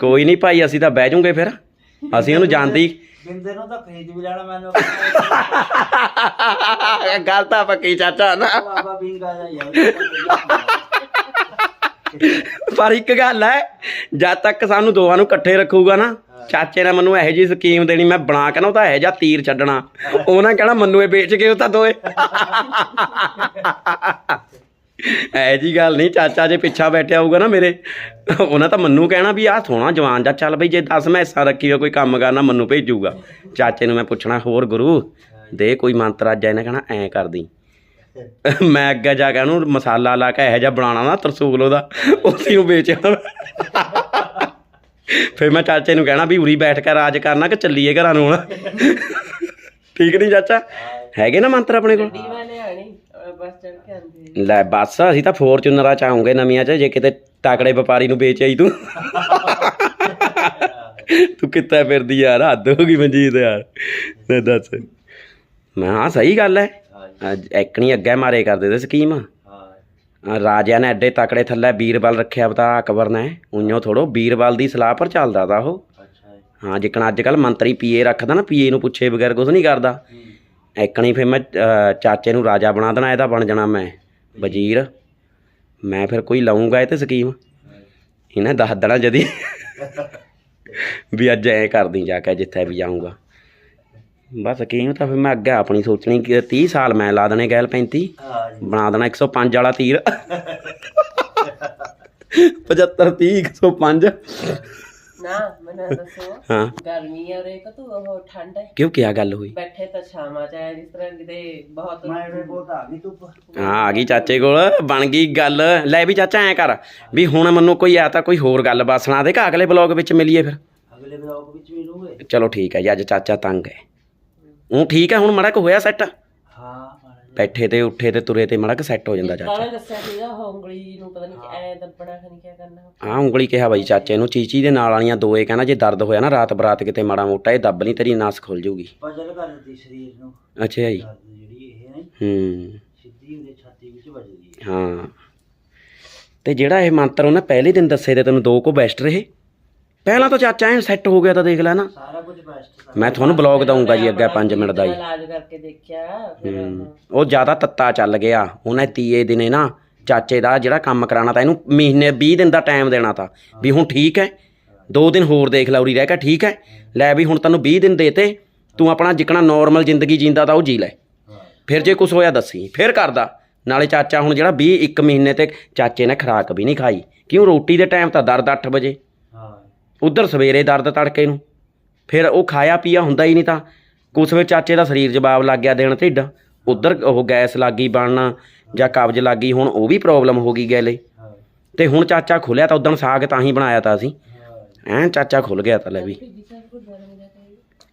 ਕੋਈ ਨਹੀਂ ਭਾਈ ਅਸੀਂ ਤਾਂ ਬਹਿ ਜੂਗੇ ਫਿਰ। ਅਸੀਂ ਉਹਨੂੰ ਜਾਂਦੀ ਬਿੰਦੇ ਨੂੰ ਤਾਂ ਖਰੀਦ ਵੀ ਲੈਣਾ ਮੈਨੂੰ ਗੱਲ ਤਾਂ ਪੱਕੀ ਚਾਚਾ ਨਾ। ਬਾਬਾ ਬਿੰਗਾ ਦਾ ਯਾਰ ਪਰ ਇੱਕ ਗੱਲ ਹੈ ਜਦ ਤੱਕ ਸਾਨੂੰ ਦੋਵਾਂ ਨੂੰ ਇਕੱਠੇ ਰੱਖੂਗਾ ਨਾ ਚਾਚੇ ਨੇ ਮੈਨੂੰ ਇਹੋ ਜੀ ਸਕੀਮ ਦੇਣੀ ਮੈਂ ਬਣਾ ਕੇ ਨਾ ਉਹਦਾ ਇਹੋ ਜਿਹਾ ਤੀਰ ਛੱਡਣਾ। ਉਹਨਾਂ ਕਹਿਣਾ ਮੰਨੂ ਇਹ ਵੇਚ ਕੇ ਉਹ ਤਾਂ ਦੋਏ। ਐ ਜੀ ਗੱਲ ਨਹੀਂ, ਚਾਚਾ ਜੇ ਪਿੱਛਾ ਬੈਠਿਆ ਹੋਊਗਾ ਨਾ ਮੇਰੇ, ਉਹਨਾਂ ਤਾਂ ਮੰਨੂ ਕਹਿਣਾ ਵੀ ਆਹ ਸੋਹਣਾ ਜਵਾਨ ਜਾ ਚੱਲ ਬਈ ਜੇ 10 ਮੈਂ ਹਿੱਸਾ ਰੱਖੀ ਹੋਇਆ ਕੋਈ ਕੰਮ ਕਰਨਾ ਮੰਨੂ ਭੇਜੂਗਾ। ਚਾਚੇ ਨੂੰ ਮੈਂ ਪੁੱਛਣਾ, ਹੋਰ ਗੁਰੂ, ਦੇ ਕੋਈ ਮੰਤਰ ਅੱਜ ਇਹਨੇ ਕਹਿਣਾ, ਐਂ ਕਰਦੀ। ਮੈਂ ਅੱਗੇ ਜਾ ਕੇ ਉਹਨੂੰ ਮਸਾਲਾ ਲਾ ਕੇ ਇਹੋ ਜਿਹਾ ਬਣਾਉਣਾ ਨਾ, ਤਰਸੂਲ ਉਹਦਾ ਉਸੇ ਨੂੰ ਵੇਚਿਆ ਫਿਰ ਮੈਂ ਚਾਚੇ ਨੂੰ ਕਹਿਣਾ ਵੀ ਉਰੀ ਬੈਠ ਕੇ ਰਾਜ ਕਰਨਾ ਕਿ ਚੱਲੀਏ ਘਰਾਂ ਨੂੰ ਹੁਣ। ਠੀਕ ਨਹੀਂ ਚਾਚਾ? ਹੈਗੇ ਨਾ ਮੰਤਰ ਆਪਣੇ ਕੋਲ? ਬਸ ਚੜ ਕੇ ਆਂਦੇ ਲੈ ਬਸ ਅਸੀਂ ਤਾਂ ਫੋਰਚੂਨਰਾਂ ਚ ਆਉਂਗੇ ਨਵੀਆਂ ਚ ਜੇ ਕਿਤੇ ਤਾਕੜੇ ਵਪਾਰੀ ਨੂੰ ਵੇਚ ਆਈ ਤੂੰ। ਤੂੰ ਕਿੱਥੇ ਫਿਰਦੀ ਯਾਰ ਹੱਦ ਹੋ ਗਈ ਮਨਜੀਤ ਯਾਰ। ਲੈ ਦੱਸ। ਮੈਂ ਹਾਂ ਸਹੀ ਗੱਲ ਹੈ ਅੱਜ ਐਕਣੀ ਅੱਗੇ ਮਾਰੇ ਕਰਦੇ ਤੇ ਸਕੀਮ। ਹਾਂ ਰਾਜਿਆਂ ਨੇ ਐਡੇ ਤਕੜੇ ਥੱਲੇ ਬੀਰਬਲ ਰੱਖਿਆ ਬਤਾ ਅਕਬਰ ਨੇ ਉਈਓ ਥੋੜੋ ਬੀਰਬਲ ਦੀ ਸਲਾਹ ਪਰ ਚੱਲਦਾ ਤਾ ਉਹ। ਹਾਂ ਜਿੱਕਣ ਅੱਜ ਕੱਲ ਮੰਤਰੀ ਪੀਏ ਰੱਖਦਾ ਨਾ ਪੀਏ ਨੂੰ ਪੁੱਛੇ ਬਗੈਰ ਕੁਝ ਨਹੀਂ ਕਰਦਾ। ਐਕਣੀ ਫਿਰ ਮੈਂ ਚਾਚੇ ਨੂੰ ਰਾਜਾ ਬਣਾ ਦੇਣਾ ਇਹਦਾ ਬਣ ਜਾਣਾ ਮੈਂ ਵਜ਼ੀਰ। ਮੈਂ ਫਿਰ ਕੋਈ ਲਾਉਂਗਾ ਇਹ ਤੇ ਸਕੀਮ। ਇਹਨੇ ਦੱਸ ਦੇਣਾ ਜਦੀ। ਵੀ ਅੱਜ ਐ ਕਰਦੀ ਜਾ ਕੇ ਜਿੱਥੇ ਵੀ ਜਾਊਂਗਾ। ਬਸ ਸਕੀਮ ਤਾਂ ਫਿਰ ਮੈਂ ਅੱਗੇ ਆਪਣੀ ਸੋਚਣੀ ਕਿ 30 ਸਾਲ ਮੈਂ ਲਾ ਦੇਣੇ ਗੈਲ 35 ਹਾਂ ਜੀ ਬਣਾ ਦੇਣਾ 105 ਵਾਲਾ ਤੀਰ। 75 30 105 ਨਾ ਮੈਨੂੰ ਇਹ ਦੱਸੋ ਹਾਂ। ਗਰਮੀ ਹੈ ਉਰੇ ਕਿ ਤੂੰ ਉਹ ਠੰਡ ਹੈ ਕਿਉਂ ਕਿਆ ਗੱਲ ਹੋਈ? ਬੈਠੇ ਤਾਂ ਛਾਵਾਂ ਚ ਆਇਆ ਜਿਸ ਤਰ੍ਹਾਂ ਕਿਤੇ ਬਹੁਤ ਮੈਂ ਵੀ ਬਹੁਤ ਆ ਗਈ ਤੂੰ ਹਾਂ ਆ ਗਈ ਚਾਚੇ ਕੋਲ ਬਣ ਗਈ ਗੱਲ। ਲੈ ਵੀ ਚਾਚਾ ਐ ਕਰ ਵੀ ਹੁਣ ਮੈਨੂੰ ਕੋਈ ਆ ਤਾਂ ਕੋਈ ਹੋਰ ਗੱਲ ਬਸ ਸੁਣਾ ਦੇ ਕਿ ਅਗਲੇ ਬਲੌਗ ਵਿੱਚ ਮਿਲੀਏ ਫਿਰ। ਅਗਲੇ ਬਲੌਗ ਵਿੱਚ ਮਿਲੂਗੇ। ਚਲੋ ਠੀਕ ਹੈ ਜੀ ਅੱਜ ਚਾਚਾ ਤੰਗ ਹੈ। ਉਹ ਠੀਕ ਹੈ ਹੁਣ ਮੜਾ ਕੋ ਹੋਇਆ ਸੈੱਟ ਬੈਠੇ ਤੇ ਉੱਠੇ ਤੇ ਤੁਰੇ ਤੇ ਮਾੜਾ ਕਿ ਸੈੱਟ ਹੋ ਜਾਂਦਾ ਚਾਚਾ। ਕਾਲੇ ਦੱਸਿਆ ਸੀਗਾ ਉਹ ਉਂਗਲੀ ਨੂੰ ਪਤਾ ਨਹੀਂ ਐ ਦੱਬਣਾ ਖਣੀ ਕੀ ਕਰਨਾ। ਆਹ ਉਂਗਲੀ ਕਿਹਾ ਬਾਈ ਚਾਚੇ ਨੂੰ ਚੀਚੀ ਦੇ ਨਾਲ ਵਾਲੀਆਂ ਦੋ ਇਹ ਕਹਿੰਦਾ ਜੇ ਦਰਦ ਹੋਇਆ ਨਾ ਰਾਤ ਬਰਾਤ ਕਿਤੇ ਮਾੜਾ ਮੋਟਾ ਇਹ ਦੱਬ ਨਹੀਂ ਤੇਰੀ ਨਸ ਖੁੱਲ ਜਾਊਗੀ ਪਜਲ ਕਰ ਦਿੱਤੀ ਸਰੀਰ ਨੂੰ। ਅੱਛਾ ਜੀ। ਦਰਦ ਜਿਹੜੀ ਇਹ ਨੇ ਹੂੰ। ਸਿੱਧੀ ਉਹਦੇ ਛਾਤੀ ਵਿੱਚ ਵੱਜਦੀ ਹੈ। ਹਾਂ। ਤੇ ਜਿਹੜਾ ਇਹ ਮੰਤਰ ਉਹਨੇ ਪਹਿਲੇ ਦਿਨ ਦੱਸੇ ਤੇ ਤੈਨੂੰ ਦੋ ਕੋ ਬੈਸਟ ਰਹੇ? ਪਹਿਲਾਂ ਤਾਂ ਚਾਚਾ ਐ ਸੈੱਟ ਹੋ ਗਿਆ ਤਾਂ ਦੇਖ ਲੈ ਨਾ। ਸਾਰਾ ਕੁਝ ਬੈਸਟ ਮੈਂ ਤੁਹਾਨੂੰ ਬਲੌਗ ਦਊਂਗਾ ਜੀ ਅੱਗੇ 5 ਮਿੰਟ ਦਾ ਹੀ। ਇਲਾਜ ਕਰਕੇ ਦੇਖਿਆ ਫਿਰ ਹੂੰ। ਉਹ ਜ਼ਿਆਦਾ ਤੱਤਾ ਚੱਲ ਗਿਆ। ਉਹਨੇ ਤੀਏ ਦਿਨੇ ਨਾ ਚਾਚੇ ਦਾ ਜਿਹੜਾ ਕੰਮ ਕਰਾਣਾ ਤਾਂ ਇਹਨੂੰ ਮਹੀਨੇ 20 ਦਿਨ ਦਾ ਟਾਈਮ ਦੇਣਾ ਤਾਂ। ਵੀ ਹੁਣ ਠੀਕ ਹੈ। ਦੋ ਦਿਨ ਹੋਰ ਦੇਖ ਲੈ ਉਰੀ ਰਹਿ ਕੇ ਠੀਕ ਹੈ। ਲੈ ਵੀ ਹੁਣ ਤੈਨੂੰ 20 ਦਿਨ ਦੇਤੇ। ਤੂੰ ਆਪਣਾ ਜਿਕਣਾ ਨਾਰਮਲ ਜ਼ਿੰਦਗੀ ਜੀਂਦਾ ਤਾਂ ਉਹ ਜੀ ਲੈ। ਫਿਰ ਜੇ ਕੁਝ ਹੋਇਆ ਦੱਸੀ। ਫਿਰ ਕਰਦਾ। ਨਾਲੇ ਚਾਚਾ ਹੁਣ ਜਿਹੜਾ 20 ਇੱਕ ਮਹੀਨੇ ਤੇ ਚਾਚੇ ਨੇ ਖਰਾਕ ਵੀ ਨਹੀਂ ਖਾਈ। ਕਿਉਂ ਰੋਟੀ ਦੇ ਟਾਈਮ ਤਾਂ ਦਰਦ 8 ਵਜੇ। ਉਧਰ ਸਵੇਰੇ ਦਰਦ ਤੜਕੇ ਨੂੰ। ਫਿਰ ਉਹ ਖਾਇਆ ਪੀਆ ਹੁੰਦਾ ਹੀ ਨਹੀਂ ਤਾਂ। ਕੁਛ ਵੇ ਚਾਚੇ ਦਾ ਸਰੀਰ ਜਵਾਬ ਲੱਗ ਗਿਆ ਦੇਣ ਢਿੱਡ। ਉਧਰ ਉਹ ਗੈਸ ਲੱਗੀ ਬਣਨਾ ਜਾਂ ਕਬਜ਼ ਲੱਗੀ ਹੁਣ ਉਹ ਵੀ ਪ੍ਰੋਬਲਮ ਹੋ ਗਈ ਗੈਲੇ। ਤੇ ਹੁਣ ਚਾਚਾ ਖੁੱਲਿਆ ਤਾਂ ਉਦੋਂ ਸਾਗ ਤਾਂ ਹੀ ਬਣਾਇਆ ਤਾਂ ਅਸੀਂ ਐਂ ਚਾਚਾ ਖੁੱਲ ਗਿਆ ਤਾਂ ਲੈ ਵੀ।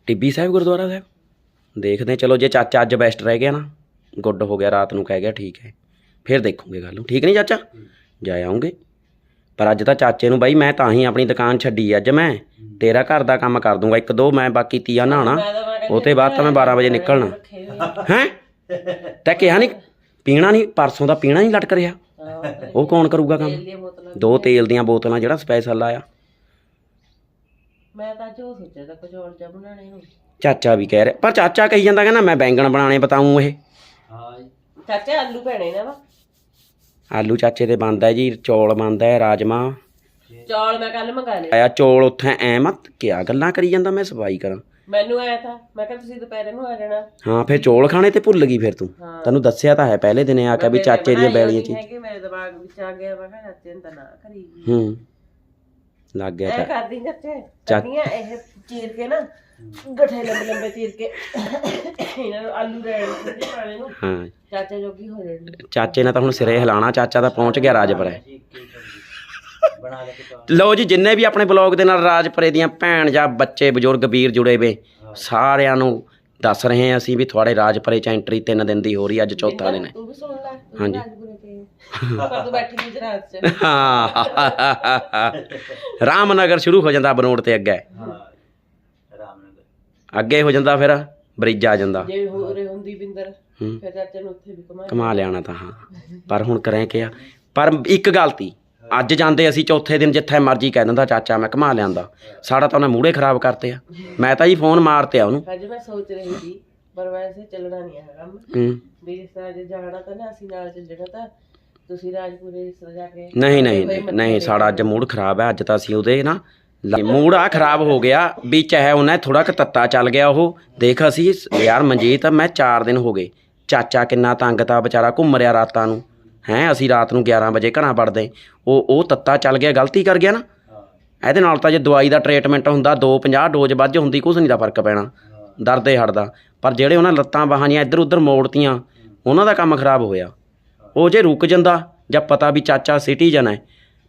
ਟਿੱਬੀ ਸਾਹਿਬ ਗੁਰਦੁਆਰਾ ਸਾਹਿਬ? ਦੇਖਦੇ ਚਲੋ ਜੇ ਚਾਚਾ ਅੱਜ ਬੈਸਟ ਰਹਿ ਗਿਆ ਨਾ ਗੁੱਡ ਹੋ ਗਿਆ ਰਾਤ ਨੂੰ ਕਹਿ ਗਿਆ ਠੀਕ ਹੈ। ਫਿਰ ਦੇਖੂਗੇ ਗੱਲ ਨੂੰ। ਠੀਕ ਨਹੀਂ ਚਾਚਾ? ਜਾ ਆਉਂਗੇ। ਪਰ ਅੱਜ ਤਾਂ ਚਾਚੇ ਨੂੰ ਬਾਈ ਮੈਂ ਤਾਂ ਹੀ ਆਪਣੀ ਦੁਕਾਨ ਛੱਡੀ ਅੱਜ ਮੈਂ ਤੇਰਾ ਘਰ ਦਾ ਕੰਮ ਕਰ ਦੂੰਗਾ। ਇੱਕ ਦੋ ਮੈਂ ਬਾਕੀ ਤੀਆ ਨਹਾਣਾ ਉਹ ਤੇ ਬਾਅਦ ਤਾਂ ਮੈਂ 12 ਵਜੇ ਨਿਕਲਣਾ। ਹੈ? ਤੈਂ ਕਿਹਾ ਨਹੀਂ ਪੀਣਾ ਨਹੀਂ ਪਰਸੋਂ ਦਾ ਪੀਣਾ ਨਹੀਂ ਲਟਕ ਰਿਹਾ। ਉਹ ਕੌਣ ਕਰੂਗਾ ਕੰਮ? ਦੋ ਤੇਲ ਦੀਆਂ ਬੋਤਲਾਂ ਜਿਹੜਾ ਸਪੈਸ਼ਲ ਆਇਆ। ਮੈਂ ਤਾਂ ਜੋ ਸੋਚਿਆ ਤਾਂ ਕੁਝ ਹੋਰ ਜਿਹਾ ਬਣਾਣੇ ਨੂੰ ਚਾਚਾ ਵੀ ਕਹਿ ਰਿਹਾ। ਪਰ ਚਾਚਾ ਕਹੀ ਜਾਂਦਾ ਕਹਿੰਦਾ ਮੈਂ ਬੈਂਗਣ ਬਣਾਣੇ ਬਤਾਉਂ ਇਹ। ਹਾਂ। ਚਾਚਾ ਆਲੂ ਪੈਣੇ ਨੇ ਵਾ ਆਲੂ ਚਾਚੇ ਦੇ ਬਣਦਾ ਹੈ ਜੀ ਚੌਲ ਬਣਦਾ ਹੈ ਰਾਜਮਾ। ਚੌਲ ਮੈਂ ਕੱਲ ਮੰਗਾ ਲਏ। ਆਇਆ ਚੌਲ ਉੱਥੇ ਐ ਮਤ ਕਿਆ ਗੱਲਾਂ ਕਰੀ ਜਾਂਦਾ ਮੈਂ ਸਫ਼ਾਈ ਕਰਾਂ। ਮੈਨੂੰ ਆਇਆ ਤਾਂ ਮੈਂ ਕਿਹਾ ਤੁਸੀਂ ਦੁਪਹਿਰੇ ਨੂੰ ਆ ਜਾਣਾ। ਹਾਂ ਫਿਰ ਚੌਲ ਖਾਣੇ ਤੇ ਭੁੱਲ ਗਈ ਫਿਰ ਤੂੰ। ਤੈਨੂੰ ਦੱਸਿਆ ਤਾਂ ਹੈ ਪਹਿਲੇ ਦਿਨੇ ਆ ਕੇ ਵੀ ਚਾਚੇ ਦੀਆਂ ਬੈਲੀਆਂ ਚ ਹੈ ਕਿ ਮੇਰੇ ਦਿਮਾਗ ਵਿੱਚ ਆ ਗਿਆ ਮੈਂ ਕਿਹਾ ਚਾਚੇ ਨੂੰ ਤਾਂ ਨਾ ਕਰੀ। ਹੂੰ। ਲੱਗ ਗਿਆ ਐ ਚਾ ਕਰਦੀ ਚਾਚੇ ਚਾ- ਕਰਦੀਆਂ ਇਹ ਚੀਰ ਕੇ ਨਾ। ਗਠੇ ਲੰਬੇ ਲੰਬੇ ਚੀਰ ਕੇ ਇਹਨਾਂ ਨੂੰ ਆਲੂ ਰੈਣ ਦੇ ਪਾਣੇ ਨੂੰ। ਹਾਂ। ਚਾਚਾ ਜੋਗੀ ਹੋ ਜਾਣ। ਚਾਚੇ ਨੇ ਤਾਂ ਹੁਣ ਸਿਰੇ ਹਿਲਾਣਾ ਚਾਚਾ ਤਾਂ ਪਹੁੰਚ ਗਿਆ ਰਾਜਪੁਰੇ? ਬਣਾ ਲੈ ਕੇ ਪਾ ਲਓ ਜੀ ਜਿੰਨੇ ਵੀ ਆਪਣੇ ਬਲੌਗ ਦੇ ਨਾਲ ਰਾਜਪੁਰੇ ਦੀਆਂ ਭੈਣ ਜਾਂ ਬੱਚੇ ਬਜ਼ੁਰਗ ਵੀਰ ਜੁੜੇ ਵੇ ਸਾਰਿਆਂ ਨੂੰ ਦੱਸ ਰਹੇ ਹਾਂ ਅਸੀਂ ਵੀ ਤੁਹਾਡੇ ਰਾਜਪੁਰੇ ਚ ਐਂਟਰੀ ਤਿੰਨ ਦਿਨ ਦੀ ਹੋ ਰਹੀ ਅੱਜ ਚੌਥਾ ਦਿਨ ਹੈ। ਤੂੰ ਵੀ ਸੁਣ ਲੈ ਤੂੰ ਹਾਂਜੀ। ਰਾਜਪੁਰੇ ਤੇ ਪਰ ਤੂੰ ਬੈਠੀ ਗੁਜਰਾਤ ਚ। ਹਾਂ। ਰਾਮਨਗਰ ਸ਼ੁਰੂ ਹੋ ਜਾਂਦਾ ਬਨੋੜ ਤੇ ਅੱਗੇ। ਹਾਂ। ਅੱਗੇ ਹੋ ਜਾਂਦਾ ਫਿਰ ਬ੍ਰਿਜ ਆ ਜਾਂਦਾ। ਜੇ ਹੋ ਰਹੇ ਹੁੰਦੀ ਬਿੰਦਰ ਹੂੰ। ਫਿਰ ਚਾਚੇ ਨੂੰ ਉੱਥੇ ਵੀ ਕਮਾ ਕਮਾ ਲਿਆਣਾ ਤਾਂ ਹਾਂ। ਪਰ ਹੁਣ ਕਰਾਂ ਕਿ ਆ। ਪਰ ਇੱਕ ਗਲਤੀ ਅੱਜ ਜਾਂਦੇ ਅਸੀਂ ਚੌਥੇ ਦਿਨ ਜਿੱਥੇ ਮਰਜ਼ੀ ਕਹਿ ਦਿੰਦਾ ਚਾਚਾ ਮੈਂ ਕਮਾ ਲਿਆਂਦਾ। ਸਾਡਾ ਤਾਂ ਉਹਨੇ ਮੂੜੇ ਖਰਾਬ ਕਰਤੇ ਆ। ਮੈਂ ਤਾਂ ਜੀ ਫੋਨ ਮਾਰਤੇ ਆ ਉਹਨੂੰ। ਅੱਜ ਮੈਂ ਸੋਚ ਰਹੀ ਸੀ ਪਰ ਵੈਸੇ ਚੱਲਣਾ ਨਹੀਂ ਹੈ ਕੰਮ। ਹੂੰ। ਵੀ ਇਸ ਤਰ੍ਹਾਂ ਜੇ ਜਾਣਾ ਤਾਂ ਨਾ ਅਸੀਂ ਨਾਲ ਚੱਲਣਾ ਤਾਂ ਤੁਸੀਂ ਰਾਜਪੁਰੇ ਇਸ ਤਰ੍ਹਾਂ ਜਾ ਕੇ ਨਹੀਂ ਨਹੀਂ ਨਹੀਂ, ਨਹੀਂ ਸਾਡਾ ਅੱਜ ਮੂਡ ਖਰਾਬ ਹੈ ਅੱਜ ਤਾਂ ਅਸੀਂ ਉਹਦੇ ਨਾ ਮੂਡ ਆ ਖਰਾਬ ਹੋ ਗਿਆ, ਵੀ ਚਾਹੇ ਉਹਨੇ ਥੋੜਾ ਕੁ ਤੱਤਾ ਚੱਲ ਗਿਆ ਉਹ। ਦੇਖ ਅਸੀਂ, ਯਾਰ ਮਨਜੀਤ, ਮੈਂ 4 ਦਿਨ ਹੋ ਗਏ। ਚਾਚਾ ਕਿੰਨਾ ਤੰਗ ਤਾ ਵਿਚਾਰਾ ਘੁੰਮ ਰਿਆ ਰਾਤਾਂ ਨੂੰ। ਹੈ, ਅਸੀਂ ਰਾਤ ਨੂੰ 11 ਵਜੇ ਘਰਾਂ ਵੜਦੇ। ਉਹ ਉਹ ਤੱਤਾ ਚੱਲ ਗਿਆ, ਗਲਤੀ ਕਰ ਗਿਆ ਨਾ। ਇਹਦੇ ਨਾਲ ਤਾਂ ਜੇ ਦਵਾਈ ਦਾ ਟ੍ਰੀਟਮੈਂਟ ਹੁੰਦਾ 250 ਡੋਜ਼ ਵੱਧ ਹੁੰਦੀ ਕੁਝ ਨਹੀਂ ਦਾ ਫ਼ਰਕ ਪੈਣਾ। ਦਰਦ ਹੀ ਹਟਦਾ। ਪਰ ਜਿਹੜੇ ਉਹਨਾਂ ਲੱਤਾਂ ਬਾਹਾਂ ਜੀਆਂ ਇੱਧਰ ਉੱਧਰ ਮੋੜਤੀਆਂ, ਉਹਨਾਂ ਦਾ ਕੰਮ ਖਰਾਬ ਹੋਇਆ। ਉਹ ਜੇ ਰੁਕ ਜਾਂਦਾ, ਜਾਂ ਪਤਾ ਵੀ ਚਾਚਾ ਸਿਟੀਜ਼ਨ ਹੈ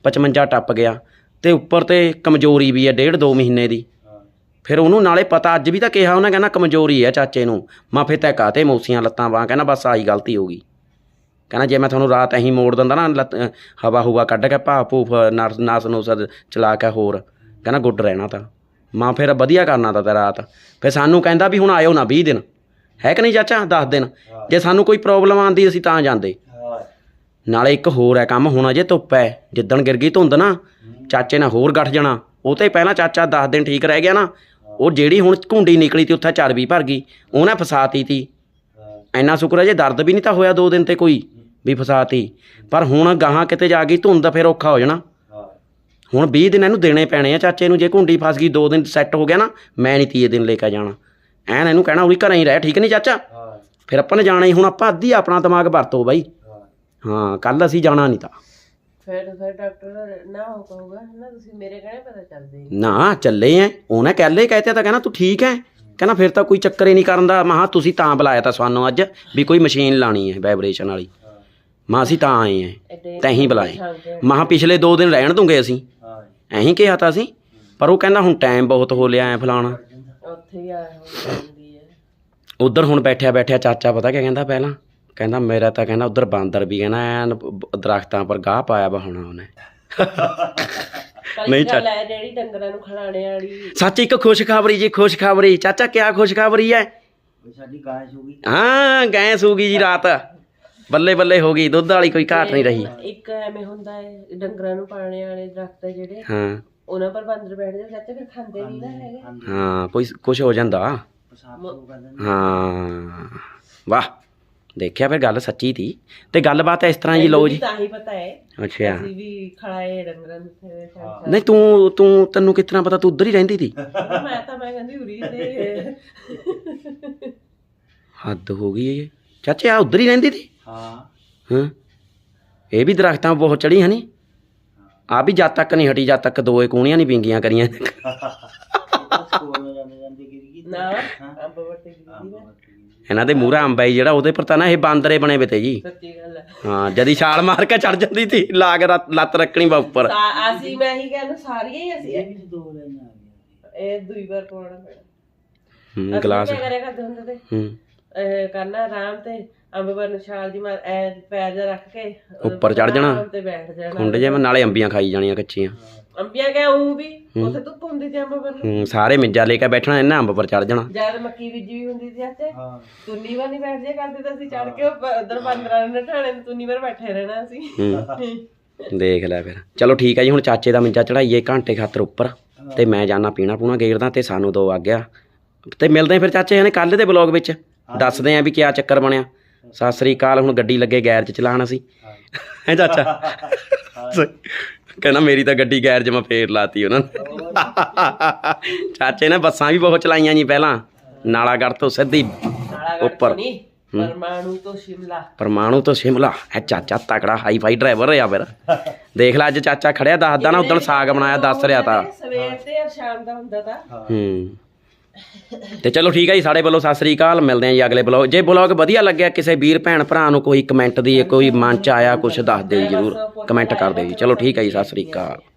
55 ਟੱਪ ਗਿਆ। ਤੇ ਉੱਪਰ ਤੇ ਕਮਜ਼ੋਰੀ ਵੀ ਹੈ ਡੇਢ ਦੋ ਮਹੀਨੇ ਦੀ। ਫਿਰ ਉਹਨੂੰ ਨਾਲੇ ਪਤਾ ਅੱਜ ਵੀ ਤਾਂ ਕਿਹਾ ਉਹਨੇ ਕਹਿੰਦਾ ਕਮਜ਼ੋਰੀ ਹੈ ਚਾਚੇ ਨੂੰ। ਮੈਂ ਫਿਰ ਤੈ ਕਾਤੇ ਮੌਸੀਆਂ ਲੱਤਾਂ ਬਾਹਾਂ ਕਹਿੰਦਾ ਬਸ ਆਹੀ ਗਲਤੀ ਹੋ ਗਈ। ਕਹਿੰਦਾ ਜੇ ਮੈਂ ਤੁਹਾਨੂੰ ਰਾਤ ਐਂ ਮੋੜ ਦਿੰਦਾ ਨਾ ਹਵਾ ਹੁਵਾ ਕੱਢ ਕੇ ਭਾਫ ਭੂਫ ਨਸ ਨਸ ਨੂਸ ਚਲਾ ਕੇ ਹੋਰ ਕਹਿੰਦਾ ਗੁੱਡ ਰਹਿਣਾ ਤਾਂ। ਮਾਂ ਫਿਰ ਵਧੀਆ ਕਰਨਾ ਤਾਂ ਤੇ ਰਾਤ। ਫਿਰ ਸਾਨੂੰ ਕਹਿੰਦਾ ਵੀ ਹੁਣ ਆਇਓ ਨਾ 20 ਦਿਨ। ਹੈ ਕਿ ਨਹੀਂ ਚਾਚਾ? 10 ਦਿਨ। ਜੇ ਸਾਨੂੰ ਕੋਈ ਪ੍ਰੋਬਲਮ ਆਂਦੀ ਅਸੀਂ ਤਾਂ ਜਾਂਦੇ। ਨਾਲੇ ਇੱਕ ਹੋਰ ਹੈ ਕੰਮ ਹੁਣ ਅਜੇ ਧੁੱਪ ਹੈ। ਜਿੱਦਣ ਗਿਰ ਗਈ ਧੁੰਦ ਨਾ ਚਾਚੇ ਨੇ ਹੋਰ ਗੱਠ ਜਾਣਾ ਉਹ ਤੇ ਪਹਿਲਾਂ ਚਾਚਾ 10 ਦਿਨ ਠੀਕ ਰਹਿ ਗਿਆ ਨਾ ਉਹ ਜਿਹੜੀ ਹੁਣ ਘੁੰਡੀ ਨਿਕਲੀ ਤੀ ਉੱਥੇ ਚਰਬੀ ਭਰ ਗਈ ਉਹਨੇ ਫਸਾਤੀ ਤੀ। ਇੰਨਾ ਸ਼ੁਕਰ ਹੈ ਜੇ ਦਰਦ ਵੀ ਨਹੀਂ ਤਾਂ ਹੋਇਆ ਦੋ ਦਿਨ ਤੇ ਕੋਈ ਵੀ ਫਸਾਤੀ। ਪਰ ਹੁਣ ਗਾਹਾਂ ਕਿਤੇ ਜਾ ਗਈ ਧੁੰਦ ਫਿਰ ਔਖਾ ਹੋ ਜਾਣਾ। ਹੁਣ 20 ਦਿਨ ਇਹਨੂੰ ਦੇਣੇ ਪੈਣੇ ਆ ਚਾਚੇ ਨੂੰ ਜੇ ਘੁੰਡੀ ਫਸ ਗਈ ਦੋ ਦਿਨ ਸੈੱਟ ਹੋ ਗਿਆ ਨਾ ਮੈਂ ਨਹੀਂ ਤੀਏ ਦਿਨ ਲੈ ਕੇ ਜਾਣਾ। ਐਨ ਇਹਨੂੰ ਕਹਿਣਾ ਉਰੀ ਘਰੇ ਹੀ ਰਹਿ ਠੀਕ ਨਹੀਂ ਚਾਚਾ? ਫਿਰ ਆਪਾਂ ਨੇ ਜਾਣਾ ਹੀ ਹੁਣ ਆਪਾਂ ਅੱਧੀ ਆਪਣਾ ਦਿਮਾਗ ਵਰਤੋ ਬਾਈ। ਹਾਂ। ਕੱਲ ਅਸੀਂ ਜਾਣਾ ਨਹੀਂ ਤਾਂ। ਫਿਰ ਫਿਰ ਡਾਕਟਰ ਨਾ ਉਹ ਕਹੂਗਾ ਨਾ ਤੁਸੀਂ ਮੇਰੇ ਕਹਿਣੇ ਪਤਾ ਚੱਲਦੇ ਨਾ। ਚੱਲੇ ਐ। ਉਹਨੇ ਕੱਲੇ ਕਹਿਤੇ ਤਾਂ ਕਹਿੰਦਾ ਤੂੰ ਠੀਕ ਐ। ਕਹਿੰਦਾ ਫਿਰ ਤਾਂ ਕੋਈ ਚੱਕਰ ਹੀ ਨਹੀਂ ਕਰਨ ਦਾ। ਮਹਾ ਤੁਸੀਂ ਤਾਂ ਬੁਲਾਇਆ ਤਾਂ ਸਾਨੂੰ ਅੱਜ ਵੀ ਕੋਈ ਮਸ਼ੀਨ ਲਾਣੀ ਹੈ ਵਾਈਬ੍ਰੇਸ਼ਨ ਵਾਲੀ। ਮਾ ਅਸੀਂ ਤਾਂ ਆਏ ਐ ਤੈਂ ਹੀ ਬੁਲਾਏ। ਮਹਾ ਪਿਛਲੇ 2 ਦਿਨ ਰਹਿਣ ਦੂੰਗੇ ਅਸੀਂ। ਹਾਂ। ਐਂ ਕਿਹਾ ਤਾਂ ਅਸੀਂ। ਪਰ ਉਹ ਕਹਿੰਦਾ ਹੁਣ ਟਾਈਮ ਬਹੁਤ ਹੋ ਲਿਆ ਐ ਫਲਾਣਾ। ਉੱਥੇ ਹੀ ਆ ਉਧਰ ਹੁਣ ਬੈਠਿਆ ਬੈਠਿਆ ਚਾਚਾ ਪਤਾ ਕਿਆ ਕਹਿੰਦਾ ਪਹਿਲਾਂ? ਕਹਿੰਦਾ ਮੇਰਾ ਤਾਂ ਕਹਿੰਦਾ ਉਧਰ ਬਾਂਦਰ ਵੀ ਕਹਿੰਦਾ ਐਨ ਦਰਖਤਾਂ ਪਰ ਗਾਹ ਪਾਇਆ ਵਾ ਹੋਣਾ ਉਹਨੇ। ਨਹੀਂ ਚੱਲ- ਚੱਲ ਜਿਹੜੀ ਡੰਗਰਾਂ ਨੂੰ ਖਿਲਾਣੇ ਵਾਲੀ। ਸੱਚ ਇੱਕ ਖੁਸ਼ਖਬਰੀ ਜੀ ਖੁਸ਼ਖਬਰੀ। ਚਾਚਾ ਕਿਆ ਖੁਸ਼ਖਬਰੀ ਹੈ ਸਾਡੀ ਗਾਂ ਸੂਗੀ? ਹਾਂ ਗੈਸ ਹੋ ਗਈ ਜੀ ਰਾਤ। ਬੱਲੇ ਬੱਲੇ ਹੋ ਗਈ ਦੁੱਧ ਵਾਲੀ ਕੋਈ ਘਾਟ ਨਹੀਂ ਰਹੀ। ਇੱਕ ਐਵੇਂ ਹੁੰਦਾ ਹੈ ਡੰਗਰਾਂ ਨੂੰ ਪਾਣੇ ਵਾਲੇ ਦਰਖਤ ਜਿਹੜੇ। ਹਾਂ। ਉਹਨਾਂ ਪਰ ਬਾਂਦਰ ਬੈਠ ਜਾਂਦੇ ਚਾਚਾ ਫਿਰ ਖਾਂਦੇ ਨਹੀਂ ਨਾ ਹੈਗੇ। ਹਾਂ ਕੋਈ ਕੁਝ ਹੋ ਜਾਂਦਾ। ਹਾਂ। ਵਾਹ। ਦੇਖਿਆ ਫਿਰ ਗੱਲ ਸੱਚੀ ਤੀ। ਤੇ ਗੱਲਬਾਤ ਇਸ ਤਰ੍ਹਾਂ ਜੀ ਲਓ ਜੀ। ਤਾਂ ਹੀ ਪਤਾ ਹੈ। ਅੱਛਾ। ਅਸੀਂ ਵੀ ਖੜਾਏ ਡੰਗਰਾਂ ਨੂੰ ਫਿਰ ਫਿਰ- ਨਹੀਂ ਤੂੰ ਤੂੰ ਤੈਨੂੰ ਤਰ੍ਹਾਂ ਪਤਾ? ਤੂੰ ਉਧਰ ਹੀ ਰਹਿੰਦੀ ਤੀ। ਮੈਂ ਤਾਂ ਮੈਂ ਕਹਿੰਦੀ ਉਰੀ ਤੇ ਹੱਦ ਹੋ ਗਈ ਇਹ। ਚਾਚੇ ਆ ਉਧਰ ਹੀ ਰਹਿੰਦੀ ਤੀ? ਹਾਂ। ਹਾਂ? ਇਹ ਵੀ ਦਰਖਤਾਂ ਬਹੁਤ ਚੜੀ ਹਨੀ ਆ ਵੀ ਜਦ ਤੱਕ ਨਹੀਂ ਹਟੀ ਜਦ ਤੱਕ ਦੋਏ ਕੂਣੀਆਂ ਨਹੀਂ ਪਿੰਗੀਆਂ ਕਰੀਆਂ। ਇਹ ਤਾਂ ਸਕੂਲ ਨੂੰ ਜਾਂਦੇ ਜਾਂਦੇ ਗਿਰ ਗਈ ਨਾ ਅੰਬ ਵੱਟੇ ਦੀ ਨਾ। ਇਹਨਾਂ ਦੇ ਮੂਹਰਾ ਅੰਬ ਹੈ ਜਿਹੜਾ ਉਹਦੇ ਪਰ ਤਾਂ ਨਾ ਇਹ ਬਾਂਦਰੇ ਬਣੇ ਵੇ ਤੇ ਜੀ। ਸੱਚੀ ਗੱਲ ਹੈ ਹਾਂ ਜਦੀ ਛਾਲ ਮਾਰ ਕੇ ਚੜ ਜਾਂਦੀ ਸੀ ਲਾਗ ਰੱਤ- ਲੱਤ ਰੱਖਣੀ ਵਾ ਉੱਪਰ। ਸਾ- ਅਸੀਂ ਮੈਂ ਹੀ ਕਹਿੰਦਾ ਸਾਰੀਆਂ ਹੀ ਅਸੀਂ। ਇਹ ਵੀ ਦੋ ਗਈਆਂ ਇਹ ਦੂਈ ਵਾਰ ਪਾਉਣਾ ਪੈਣਾ। ਹੂੰ ਗਲਾਸ। ਕੀ ਕਰਿਆ ਕਰਦੇ ਹੁੰਦੇ ਤੇ? ਹੂੰ। ਇਹ ਕਰਨਾ ਆਰਾਮ ਤੇ ਅੰਬ ਪਰ ਨਿਸ਼ਾਲ ਦੀ ਮਾਰ ਐ ਪੈਰ ਜਾ ਰੱਖ ਕੇ ਉਹਦੇ ਉੱਪਰ ਚੜ੍ਹ ਜਾਣਾ। ਆਰਾਮ ਤੇ ਬੈਠ ਜਾਣਾ। ਖੁੰਡ ਜੇ ਮੈਂ ਨਾਲੇ ਅੰਬੀਆਂ ਖਾਈ ਜਾਣੀਆਂ ਕੱਚੀਆਂ। ਅੰਬੀਆਂ ਕਿਆ ਉਹ ਵੀ ਉੱਥੇ ਧੁੱਪ ਹੁੰਦੀ ਸੀ ਅੰਬ ਪਰ ਹੂੰ ਸਾਰੇ ਮਿੰਜਾ ਲੈ ਕੇ ਬੈਠਣਾ ਇਹਨਾਂ ਅੰਬ ਪਰ ਚੜ ਜਾਣਾ। ਜਦ ਮੱਕੀ ਬੀਜੀ ਵੀ ਹੁੰਦੀ ਸੀ ਚਾਚੇ ਹਾਂ। ਤੁੰਨੀ ਨਹੀਂ ਬੈਠ ਜੇ ਕਰਦੇ ਤਾਂ ਅਸੀਂ ਚੜ ਕੇ ਉਧਰ ਬੰਦਰਾਂ ਨੇ ਢਾਣੇ ਨੂੰ ਤੁੰਨੀ ਵਾਰ ਬੈਠੇ ਰਹਿਣਾ ਅਸੀਂ। ਹੂੰ। ਦੇਖ ਲੈ ਫਿਰ। ਚਲੋ ਠੀਕ ਹੈ ਜੀ ਹੁਣ ਚਾਚੇ ਦਾ ਮਿੰਜਾ ਚੜਾਈਏ ਘੰਟੇ ਖਾਤਰ ਉੱਪਰ ਤੇ ਮੈਂ ਜਾਣਾ ਪੀਣਾ ਪੂਣਾ ਗੇੜਦਾ ਤੇ ਸਾਨੂੰ ਦੋ ਆ ਗਿਆ। ਤੇ ਮਿਲਦੇ ਫਿਰ ਚਾਚੇ ਨੇ ਕੱਲ ਦੇ ਬਲੌਗ ਵਿੱਚ। ਦੱਸਦੇ ਆਂ ਵੀ ਕਿਆ ਚੱਕਰ ਬਣਿਆ। ਸਤਿ ਸ੍ਰੀ ਅਕਾਲ ਹੁਣ ਗੱਡੀ ਲੱਗੇ ਗੈਰਜ ਚਲਾਣ ਅਸੀਂ। ਹੈ। ਚਾਚਾ? ਕਹਿੰਦਾ ਮੇਰੀ ਤਾਂ ਗੱਡੀ ਗੈਰਜ ਮੈਂ ਫੇਰ ਲਾਤੀ ਉਹਨਾਂ ਨੇ। ਚਾਚੇ ਨੇ ਬੱਸਾਂ ਵੀ ਬਹੁਤ ਚਲਾਈਆਂ ਜੀ ਪਹਿਲਾਂ। ਨਾਲਾਗੜ੍ਹ ਤੋਂ ਸਿੱਧੀ ਉੱਪਰ। ਪਰਮਾਣੂ ਤੋਂ ਸ਼ਿਮਲਾ। ਪਰਮਾਣੂ ਤੋਂ ਸ਼ਿਮਲਾ। ਹੈ ਚਾਚਾ ਤਕੜਾ ਹਾਈ ਫਾਈ ਡਰਾਈਵਰ ਰਿਹਾ ਫਿਰ। ਦੇਖ ਲੈ ਅੱਜ ਚਾਚਾ ਖੜਿਆ ਦੱਸਦਾ ਨਾ ਉਦੋਂ ਸਾਗ ਬਣਾਇਆ ਦੱਸ ਰਿਹਾ ਤਾਂ। ਸਵੇਰ ਤੇ ਸ਼ਾਮ ਦਾ ਹੁੰਦਾ ਤਾਂ। ਹੂੰ। ਤੇ ਚਲੋ ਠੀਕ ਹੈ ਜੀ, ਸਾਡੇ ਵੱਲੋਂ ਸਤਿ ਸ੍ਰੀ ਅਕਾਲ, ਮਿਲਦੇ ਹਾਂ ਜੀ ਅਗਲੇ ਬਲੌਗ ਜੇ ਬਲੌਗ ਵਧੀਆ ਲੱਗਿਆ ਕਿਸੇ ਵੀਰ, ਭੈਣ, ਭਰਾ ਨੂੰ ਕੋਈ ਕਮੈਂਟ ਦੀ, ਕੋਈ ਮਨ ਚ ਆਇਆ ਕੁਝ ਦੱਸ ਦਿਓ ਜੀ ਜਰੂਰ। ਕਮੈਂਟ ਕਰ ਦਿਓ ਜੀ। ਚਲੋ ਠੀਕ ਹੈ ਜੀ, ਸਤਿ ਸ੍ਰੀ ਅਕਾਲ।